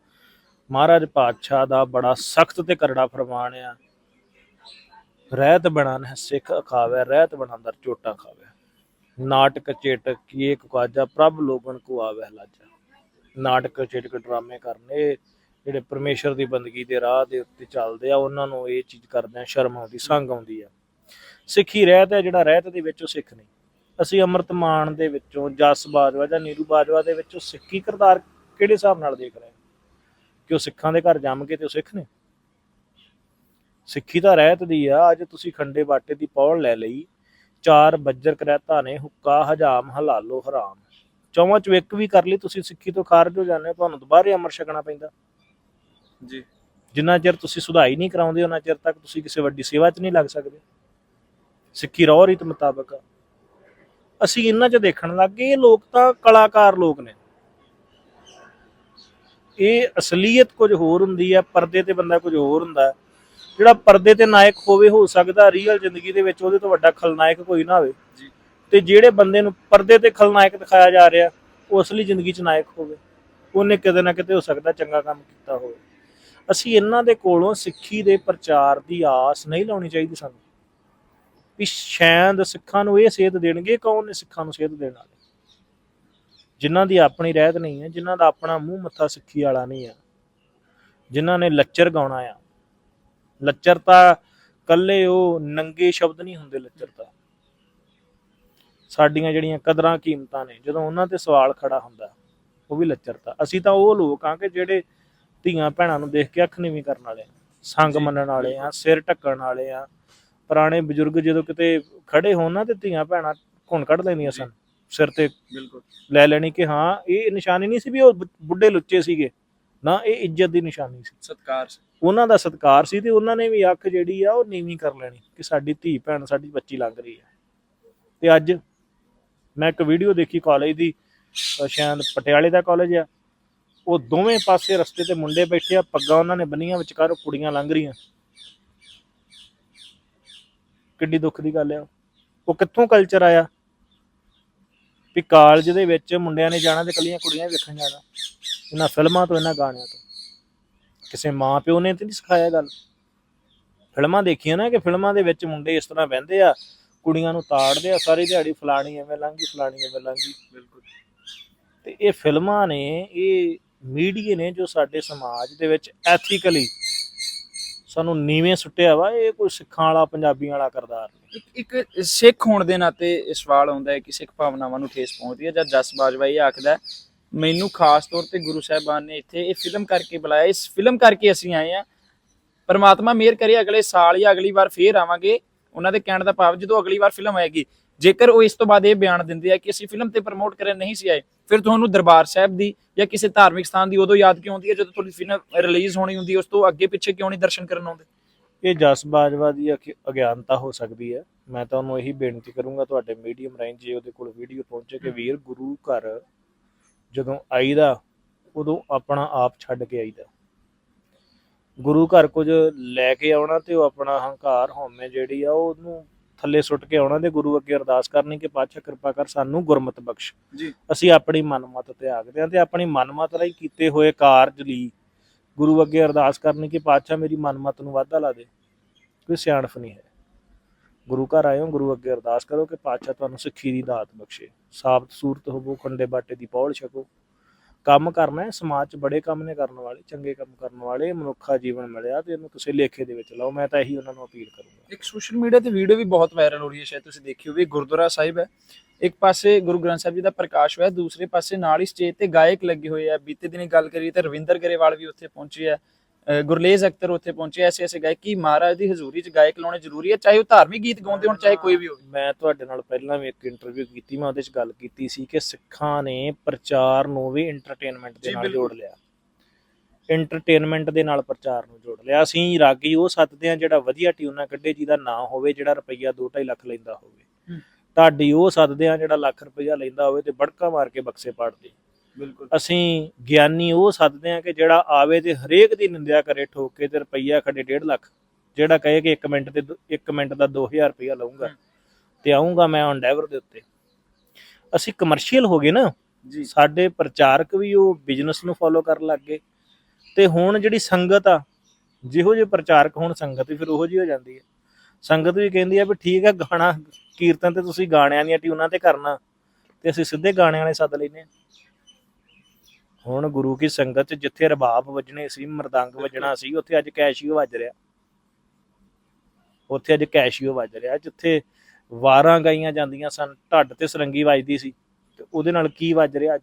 ਮਹਾਰਾਜ ਪਾਤਸ਼ਾਹ ਦਾ ਬੜਾ ਸਖਤ ਤੇ ਕਰੜਾ ਫਰਮਾਨ ਆ। ਰਹਿਤ ਬਣਨ ਹੈ ਸਿੱਖ ਖਾਵੇ ਰਹਿਤ ਬਣਾਂਦਰ ਚੋਟਾਂ ਖਾਵੇ। ਨਾਟਕ ਚੇਟਕ ਕੀਏ ਕੁਆਜਾ ਪ੍ਰਭ ਲੋਗਨ ਕੋ ਆਵਹਿ ਲਾਜਾ। ਨਾਟਕ ਚੇਟਕ ਡਰਾਮੇ ਕਰਨੇ, ਜਿਹੜੇ ਪਰਮੇਸ਼ਰ ਦੀ ਬੰਦਗੀ ਦੇ ਰਾਹ ਦੇ ਉੱਤੇ ਚੱਲਦੇ ਆ, ਉਹਨਾਂ ਨੂੰ ਇਹ ਚੀਜ਼ ਕਰਦੇ ਸ਼ਰਮ ਆਉਂਦੀ, ਸੰਗ ਆਉਂਦੀ ਆ। ਸਿੱਖੀ ਰਹਿਤ ਹੈ, ਜਿਹੜਾ ਰਹਿਤ ਦੇ ਵਿੱਚ ਸਿੱਖ ਨਹੀਂ। ਅਸੀਂ ਅੰਮ੍ਰਿਤ ਮਾਨ ਦੇ ਵਿੱਚੋਂ, ਜਸ ਬਾਜਵਾ ਜਾਂ ਨੀਰੂ ਬਾਜਵਾ ਦੇ ਵਿੱਚੋਂ ਸਿੱਖੀ ਕਿਰਦਾਰ ਕਿਹੜੇ ਹਿਸਾਬ ਨਾਲ ਦੇਖ ਰਹੇ ਕਿ ਉਹ ਸਿੱਖਾਂ ਦੇ ਘਰ ਜੰਮ ਕੇ ਤੇ ਉਹ ਸਿੱਖ ਨੇ? ਸਿੱਖੀ ਤਾਂ ਰਹਿਤ ਦੀ ਆ, ਅੱਜ ਤੁਸੀਂ ਖੰਡੇ ਬਾਟੇ ਦੀ ਪੌੜ ਲੈ ਲਈ ਚਾਰ ਬੱਜਰ ਕਰੈਤਾ ਨੇ ਹੁੱਕਾ ਹਜਾਮ ਹਲਾਲੋ ਹਰਾਮ। ਚੌਵਾਂ ਚ ਇੱਕ ਵੀ ਕਰ ਲਈ ਤੁਸੀਂ ਸਿੱਖੀ ਤੋਂ ਖਾਰਜ ਹੋ ਜਾਂਦੇ ਹੋ, ਤੁਹਾਨੂੰ ਦੁਬਾਰੇ ਅਮਰ ਛਕਣਾ ਪੈਂਦਾ। ਜੀ। ਜਿੰਨਾ ਚਿਰ ਤੁਸੀਂ ਸੁਧਾਈ ਨਹੀਂ ਕਰਾਉਂਦੇ ਉਹਨਾਂ ਚਿਰ ਤੱਕ ਤੁਸੀਂ ਕਿਸੇ ਵੱਡੀ ਸੇਵਾ 'ਚ ਨਹੀਂ ਲੱਗ ਸਕਦੇ। ਸਿੱਖੀ ਰੋਹ ਰੀਤ ਮੁਤਾਬਕ। ਅਸੀਂ ਇਹਨਾਂ 'ਚ ਦੇਖਣ ਲੱਗ ਗਏ ਇਹ ਲੋਕ ਤਾਂ ਕਲਾਕਾਰ ਲੋਕ ਨੇ। ਇਹ ਅਸਲੀਅਤ ਕੁਝ ਹੋਰ ਹੁੰਦੀ ਹੈ ਪਰਦੇ ਤੇ ਬੰਦਾ ਕੁਝ ਹੋਰ ਹੁੰਦਾ ਹੈ। ਜਿਹੜਾ ਪਰਦੇ ਤੇ ਨਾਇਕ ਹੋਵੇ ਹੋ ਸਕਦਾ ਰੀਅਲ ਜ਼ਿੰਦਗੀ ਦੇ ਵਿੱਚ ਉਹਦੇ ਤੋਂ ਵੱਡਾ ਖਲਨਾਇਕ ਕੋਈ ਨਾ ਹੋਵੇ। ਜੀ। ਤੇ ਜਿਹੜੇ ਬੰਦੇ ਨੂੰ ਪਰਦੇ ਤੇ ਖਲਨਾਇਕ ਦਿਖਾਇਆ ਜਾ ਰਿਹਾ ਉਹ ਅਸਲੀ ਜ਼ਿੰਦਗੀ 'ਚ ਨਾਇਕ ਹੋਵੇ। ਉਹਨੇ ਕਿਤੇ ਨਾ ਕਿਤੇ ਹੋ ਸਕਦਾ ਚੰਗਾ ਕੰਮ ਕੀਤਾ ਹੋਵੇ। ਅਸੀਂ ਇਹਨਾਂ ਦੇ ਕੋਲੋਂ ਸਿੱਖੀ ਦੇ ਪ੍ਰਚਾਰ ਦੀ ਆਸ ਨਹੀਂ ਲਾਉਣੀ ਚਾਹੀਦੀ ਸਾਨੂੰ। ਵੀ ਸ਼ਾਇਦ ਸਿੱਖਾਂ ਨੂੰ ਇਹ ਸੇਧ ਦੇਣਗੇ ਕੌਣ ਨੇ ਸਿੱਖਾਂ ਨੂੰ ਸੇਧ ਦੇਣ ਵਾਲੇ? ਜਿਨ੍ਹਾਂ ਦੀ ਆਪਣੀ ਰਹਿਤ ਨਹੀਂ ਹੈ ਜਿਨ੍ਹਾਂ ਦਾ ਆਪਣਾ ਮੂੰਹ ਮੱਥਾ ਸਿੱਖੀ ਵਾਲਾ ਨਹੀਂ ਹੈ ਜਿਨ੍ਹਾਂ ਨੇ ਲੱਚਰ ਗਾਉਣਾ ਆ ਲੱਚਰ ਤਾਂ ਕੱਲੇ ਉਹ ਨੰਗੇ ਸ਼ਬਦ ਨਹੀਂ ਹੁੰਦੇ ਲੱਚਰ ਤਾਂ। ਸਾਡੀਆਂ ਜਿਹੜੀਆਂ ਕਦਰਾਂ ਕੀਮਤਾਂ ਨੇ ਜਦੋਂ ਉਹਨਾਂ ਤੇ ਸਵਾਲ ਖੜਾ ਹੁੰਦਾ ਉਹ ਵੀ ਲੱਚਰਤਾ ਅਸੀਂ ਤਾਂ ਉਹ ਲੋਕ ਆ ਕਿ ਜਿਹੜੇ ਧੀਆਂ ਭੈਣਾਂ ਨੂੰ ਦੇਖ ਕੇ ਅੱਖ ਨੀਵੀਂ ਕਰਨ ਵਾਲੇ ਸੰਗ ਮੰਨਣ ਵਾਲੇ ਆ ਸਿਰ ਢੱਕਣ ਵਾਲੇ ਆ। ਪੁਰਾਣੇ ਬਜ਼ੁਰਗ ਜਦੋਂ ਕਿਤੇ ਖੜੇ ਹੋਣ ਨਾ ਤੇ ਧੀਆਂ ਭੈਣਾਂ ਘੁਣ ਕੱਢ ਲੈਂਦੀਆਂ ਸਨ ਸਿਰ ਤੇ ਬਿਲਕੁਲ। ਲੈ ਲੈਣੀ ਕਿ ਹਾਂ ਇਹ ਨਿਸ਼ਾਨੀ ਨਹੀਂ ਸੀ ਵੀ ਉਹ ਬੁੱਢੇ ਲੁੱਚੇ ਸੀਗੇ। ਨਾ ਇਹ ਇੱਜ਼ਤ ਦੀ ਨਿਸ਼ਾਨੀ ਸੀ। ਸਤਕਾਰ ਉਹਨਾਂ ਦਾ ਸਤਿਕਾਰ ਸੀ ਤੇ ਉਹਨਾਂ ਨੇ ਵੀ ਅੱਖ ਜਿਹੜੀ ਆ ਉਹ ਨੀਵੀਂ ਕਰ ਲੈਣੀ ਕਿ ਸਾਡੀ ਧੀ ਭੈਣ ਸਾਡੀ ਬੱਚੀ ਲੰਘ ਰਹੀ ਹੈ ਤੇ ਅੱਜ ਮੈਂ ਇੱਕ ਵੀਡੀਓ ਦੇਖੀ ਕਾਲਜ ਦੀ ਸ਼ਾਇਦ ਪਟਿਆਲੇ ਦਾ ਕਾਲਜ ਆ। ਉਹ ਦੋਵੇਂ ਪਾਸੇ ਰਸਤੇ ਤੇ ਮੁੰਡੇ ਬੈਠੇ ਆ ਪੱਗਾਂ ਉਹਨਾਂ ਨੇ ਬੰਨੀਆਂ ਵਿਚਕਾਰ ਕੁੜੀਆਂ ਲੰਘ ਰਹੀਆਂ। ਕਿੱਡੀ ਦੁੱਖ ਦੀ ਗੱਲ ਆ। ਉਹ ਕਿੱਥੋਂ ਕਲਚਰ ਆਇਆ? ਵੀ ਕਾਲਜ ਦੇ ਵਿੱਚ ਮੁੰਡਿਆਂ ਨੇ ਜਾਣਾ ਤੇ ਕੱਲੀਆਂ ਕੁੜੀਆਂ ਵੇਖਣ ਜਾਣਾ। ਇਹਨਾਂ ਫਿਲਮਾਂ ਤੋਂ ਇਹਨਾਂ ਗਾਣਿਆਂ ਤੋਂ। ਕਿਸੇ ਮਾਂ ਪਿਓ ਨੇ ਤੇ ਨਹੀਂ ਸਿਖਾਇਆ ਗੱਲ। ਫਿਲਮਾਂ ਦੇਖੀਆਂ ਨਾ ਕਿ ਫਿਲਮਾਂ ਦੇ ਵਿੱਚ ਮੁੰਡੇ ਇਸ ਤਰ੍ਹਾਂ ਬਹਿੰਦੇ ਆ ਕੁੜੀਆਂ ਨੂੰ ਤਾੜਦੇ ਆ ਸਾਰੀ ਦਿਹਾੜੀ ਫਲਾਣੀ ਐਵੇਂ ਲੰਘੀ ਫਲਾਣੀ ਐਵੇਂ ਲੰਘੀ। ਬਿਲਕੁਲ। ਤੇ ਇਹ ਫਿਲਮਾਂ ਨੇ ਇਹ ਮੀਡੀਆ ਨੇ ਜੋ ਸਾਡੇ ਸਮਾਜ ਦੇ ਵਿੱਚ ਐਥੀਕਲੀ ਸਾਨੂੰ ਨੀਵੇਂ ਸੁੱਟਿਆ ਵਾ, ਇਹ ਕੋਈ ਸਿੱਖਾਂ ਵਾਲਾ, ਪੰਜਾਬੀਆਂ ਵਾਲਾ ਕਰਦਾਰ ਇੱਕ ਇੱਕ ਸਿੱਖ ਹੋਣ ਦੇ ਨਾਤੇ ਇਹ ਸਵਾਲ ਆਉਂਦਾ ਹੈ ਕਿ ਸਿੱਖ ਭਾਵਨਾਵਾਂ ਨੂੰ ਠੇਸ ਪਹੁੰਚਦੀ ਹੈ ਜਦ ਜਸ ਬਾਜਵਾ ਇਹ ਆਖਦਾ ਮੈਨੂੰ ਖਾਸ ਤੌਰ ਤੇ ਗੁਰੂ ਸਾਹਿਬਾਨ ਨੇ ਇੱਥੇ ਇਹ ਫਿਲਮ ਕਰਕੇ ਬੁਲਾਇਆ, ਇਸ ਫਿਲਮ ਕਰਕੇ ਅਸੀਂ ਆਏ ਆ ਪਰਮਾਤਮਾ ਮਿਹਰ ਕਰੇ, ਅਗਲੇ ਸਾਲ ਜਾਂ ਅਗਲੀ ਵਾਰ ਫੇਰ ਆਵਾਂਗੇ। ਉਹਨਾਂ ਦੇ ਕਹਿਣ ਦਾ ਭਾਵ ਜਦੋਂ ਅਗਲੀ ਵਾਰ ਫਿਲਮ ਆਏਗੀ ਜੇਕਰ ਉਹ ਇਸ ਤੋਂ ਬਾਅਦ ਇਹ ਬਿਆਨ ਦਿੰਦੇ ਆ ਕਿ ਅਸੀਂ ਫਿਲਮ ਤੇ ਪ੍ਰਮੋਟ ਕਰਨ ਨਹੀਂ ਸੀ ਆਏ, ਫਿਰ ਤੁਹਾਨੂੰ ਦਰਬਾਰ ਸਾਹਿਬ ਦੀ ਜਾਂ ਕਿਸੇ ਧਾਰਮਿਕ ਸਥਾਨ ਦੀ ਉਦੋਂ ਯਾਦ ਕਿਉਂ ਆਉਂਦੀ ਹੈ ਜਦੋਂ ਤੁਹਾਡੀ ਫਿਲਮ ਰਿਲੀਜ਼ ਹੋਣੀ ਹੁੰਦੀ ਉਸ ਤੋਂ ਅੱਗੇ ਪਿੱਛੇ ਕਿਉਂ ਨਹੀਂ ਦਰਸ਼ਨ ਕਰਨ ਆਉਂਦੇ? ਇਹ ਜਸ ਬਾਜਵਾ ਦੀ ਅਗਿਆਨਤਾ ਹੋ ਸਕਦੀ ਹੈ। ਮੈਂ ਤੁਹਾਨੂੰ ਇਹੀ ਬੇਨਤੀ ਕਰੂੰਗਾ ਤੁਹਾਡੇ ਮੀਡੀਅਮ ਰਾਹੀਂ, ਜੇ ਉਹਦੇ ਕੋਲ ਵੀਡੀਓ ਪਹੁੰਚੇ ਕਿ ਵੀਰ ਗੁਰੂ ਘਰ ਜਦੋਂ ਆਈਦਾ, ਉਦੋਂ ਆਪਣਾ ਆਪ ਛੱਡ ਕੇ ਆਈਦਾ। ਗੁਰੂ ਘਰ ਕੁਝ ਲੈ ਕੇ ਆਉਣਾ ਤੇ ਉਹ ਆਪਣਾ ਹੰਕਾਰ, ਹਉਮੈ ਜਿਹੜੀ ਆ, ਉਹਨੂੰ ਥੱਲੇ ਸੁੱਟ ਕੇ ਆਉਣਾ ਤੇ ਗੁਰੂ ਅੱਗੇ ਅਰਦਾਸ ਕਰਨੀ ਕਿ ਪਾਤਸ਼ਾਹ ਕਿਰਪਾ ਕਰ ਸਾਨੂੰ ਗੁਰਮਤ ਬਖਸ਼। ਜੀ। ਅਸੀਂ ਆਪਣੀ ਮਨਮਤ ਤਿਆਗਦੇ ਹਾਂ ਤੇ ਆਪਣੀ ਮਨਮਤ ਲਈ ਕੀਤੇ ਹੋਏ ਕਾਰਜ ਲਈ ਗੁਰੂ ਅੱਗੇ ਅਰਦਾਸ ਕਰਨੀ ਕਿ ਪਾਤਸ਼ਾਹ ਮੇਰੀ ਮਨਮਤ ਨੂੰ ਵਾਧਾ ਲਾ ਦੇ ਕੋਈ ਸਿਆਣਪ ਨਹੀਂ ਹੈ। ਗੁਰੂ ਘਰ ਆਇਓ ਗੁਰੂ ਅੱਗੇ ਅਰਦਾਸ ਕਰੋ ਕਿ ਪਾਤਸ਼ਾਹ ਤੁਹਾਨੂੰ ਸਿੱਖੀ ਦੀ ਦਾਤ ਬਖਸ਼ੇ। ਸਾਬਤ ਸੂਰਤ ਹੋਵੋ ਖੰਡੇ ਬਾਟੇ ਦੀ ਪੌੜ ਛਕੋ। ਕੰਮ ਕਰਨਾ ਹੈ, ਸਮਾਜ 'ਚ ਬੜੇ ਕੰਮ ਨੇ ਕਰਨ ਵਾਲੇ, ਚੰਗੇ ਕੰਮ ਕਰਨ ਵਾਲੇ, ਮਨੁੱਖਾ ਜੀਵਨ ਮਿਲਿਆ ਤੇ ਇਹਨੂੰ ਤੁਸੀਂ ਲੇਖੇ ਦੇ ਵਿੱਚ ਲਾਓ, ਮੈਂ ਤਾਂ ਇਹੀ ਉਹਨਾਂ ਨੂੰ ਅਪੀਲ ਕਰੂੰਗਾ। ਇੱਕ ਸੋਸ਼ਲ ਮੀਡੀਆ ਤੇ ਵੀਡੀਓ ਵੀ ਬਹੁਤ ਵਾਇਰਲ ਹੋ ਰਹੀ ਹੈ, ਸ਼ਾਇਦ ਤੁਸੀਂ ਦੇਖੀ ਹੋਵੇ ਗੁਰਦੁਆਰਾ ਸਾਹਿਬ ਹੈ। ਇੱਕ ਪਾਸੇ ਗੁਰੂ ਗ੍ਰੰਥ ਸਾਹਿਬ ਜੀ ਦਾ ਪ੍ਰਕਾਸ਼ ਹੋਇਆ, ਦੂਸਰੇ ਪਾਸੇ ਨਾਲ ਹੀ ਸਟੇਜ ਤੇ ਗਾਇਕ ਲੱਗੇ ਹੋਏ ਆ। ਬੀਤੇ ਦਿਨੀ ਗੱਲ ਕਰੀਏ ਤਾਂ ਰਵਿੰਦਰ ਗਰੇਵਾਲ ਵੀ ਉੱਥੇ ਪਹੁੰਚੇ ਆ। ਗੁਰਲੇਜ਼ ਅਖਤਰ ਉੱਥੇ ਪਹੁੰਚੇ ਐਸੇ ਐਸੇ ਗਾਇਕ ਕੀ ਮਹਾਰਾਜ ਦੀ ਹਜ਼ੂਰੀ 'ਚ ਗਾਇਕ ਲਾਉਣੇ ਜ਼ਰੂਰੀ ਹੈ ਚਾਹੇ ਉਹ ਧਾਰਮਿਕ ਗੀਤ ਗਾਉਂਦੇ ਹੋਣ ਚਾਹੇ ਕੋਈ ਵੀ ਹੋਵੇ। ਮੈਂ ਤੁਹਾਡੇ ਨਾਲ ਪਹਿਲਾਂ ਵੀ ਇੱਕ ਇੰਟਰਵਿਊ ਕੀਤੀ ਮੈਂ ਉਹਦੇ 'ਚ ਗੱਲ ਕੀਤੀ ਸੀ ਕਿ ਸਿੱਖਾਂ ਨੇ ਪ੍ਰਚਾਰ ਨੂੰ ਵੀ ਐਂਟਰਟੇਨਮੈਂਟ ਦੇ ਨਾਲ। ਜੋੜ ਲਿਆ। ਐਂਟਰਟੇਨਮੈਂਟ ਦੇ ਨਾਲ ਪ੍ਰਚਾਰ ਨੂੰ ਜੋੜ ਲਿਆ। ਅਸੀਂ ਰਾਗੀ ਉਹ ਸੱਦਦੇ ਆ ਜਿਹੜਾ ਵਧੀਆ ਟਿਊਨਾਂ ਕੱਢੇ ਜਿਹਦਾ ਨਾਂ ਹੋਵੇ ਜਿਹੜਾ ਰੁਪਈਆ 2.5 ਲੱਖ ਲੈਂਦਾ ਹੋਵੇ। ਢਾਡੀ ਉਹ ਸੱਦਦੇ ਆ ਜਿਹੜਾ ਲੱਖ ਰੁਪਈਆ ਲੈਂਦਾ ਹੋਵੇ ਤੇ ਬੜਕਾ ਮਾਰ ਕੇ ਬਕਸੇ ਪਾੜਦੇ। ਅਸੀਂ ਗਿਆਨੀ ਉਹ ਸੱਦਦੇ ਆ ਕਿ ਜਿਹੜਾ ਆਵੇ ਤੇ ਹਰੇਕ ਦੀ ਨਿੰਦਿਆ ਕਰੇ ਠੋਕ ਕੇ ਤੇ ਰੁਪਈਆ ਖੜੇ 1.5 ਲੱਖ ਜਿਹੜਾ ਕਹੇ ਕਿ 1 ਮਿੰਟ ਤੇ 1 ਮਿੰਟ ਦਾ 2000 ਰੁਪਈਆ ਲਵਾਂਗਾ। ਤੇ ਆਉਂਗਾ ਮੈਂ ਔਨ ਡੈਵਰ ਦੇ ਉੱਤੇ। ਅਸੀਂ ਕਮਰਸ਼ੀਅਲ ਹੋ ਗਏ ਨਾ ਜੀ। ਸਾਡੇ ਪ੍ਰਚਾਰਕ ਵੀ ਉਹ ਬਿਜ਼ਨਸ ਨੂੰ ਫੋਲੋ ਕਰਨ ਲੱਗ ਗਏ ਤੇ ਹੁਣ ਜਿਹੜੀ ਸੰਗਤ ਆ ਜਿਹੋ ਜਿਹੇ ਪ੍ਰਚਾਰਕ ਹੁਣ ਸੰਗਤ ਵੀ ਫਿਰ ਉਹੋ ਜਿਹੀ ਹੋ ਜਾਂਦੀ ਹੈ। ਸੰਗਤ ਵੀ ਕਹਿੰਦੀ ਆ ਵੀ ਠੀਕ ਹੈ ਗਾਣਾ ਕੀਰਤਨ ਤੇ ਤੁਸੀਂ ਗਾਣਿਆਂ ਦੀਆਂ ਟਿਊਨਾਂ ਤੇ ਕਰਨਾ ਤੇ ਅਸੀਂ ਸਿੱਧੇ ਗਾਣਿਆਂ ਵਾਲੇ ਸੱਦ ਲੈਨੇ ਆ ਹੁਣ ਗੁਰੂ ਕੀ ਸੰਗਤ ਜਿੱਥੇ ਰਬਾਬ ਵੱਜਣੇ ਸੀ ਮਰਦੰਗ ਵੱਜਣਾ ਸੀ ਉੱਥੇ ਅੱਜ ਕੈਸ਼ੀਓ ਵੱਜ ਰਿਹਾ। ਉੱਥੇ ਅੱਜ ਕੈਸ਼ੀਓ ਵੱਜ ਰਿਹਾ। ਜਿੱਥੇ ਵਾਰਾਂ ਗਾਈਆਂ ਜਾਂਦੀਆਂ ਸਨ ਢੱਡ ਤੇ ਸਰੰਗੀ ਵੱਜਦੀ ਸੀ ਤੇ ਉਹਦੇ ਨਾਲ ਕੀ ਵੱਜ ਰਿਹਾ ਅੱਜ?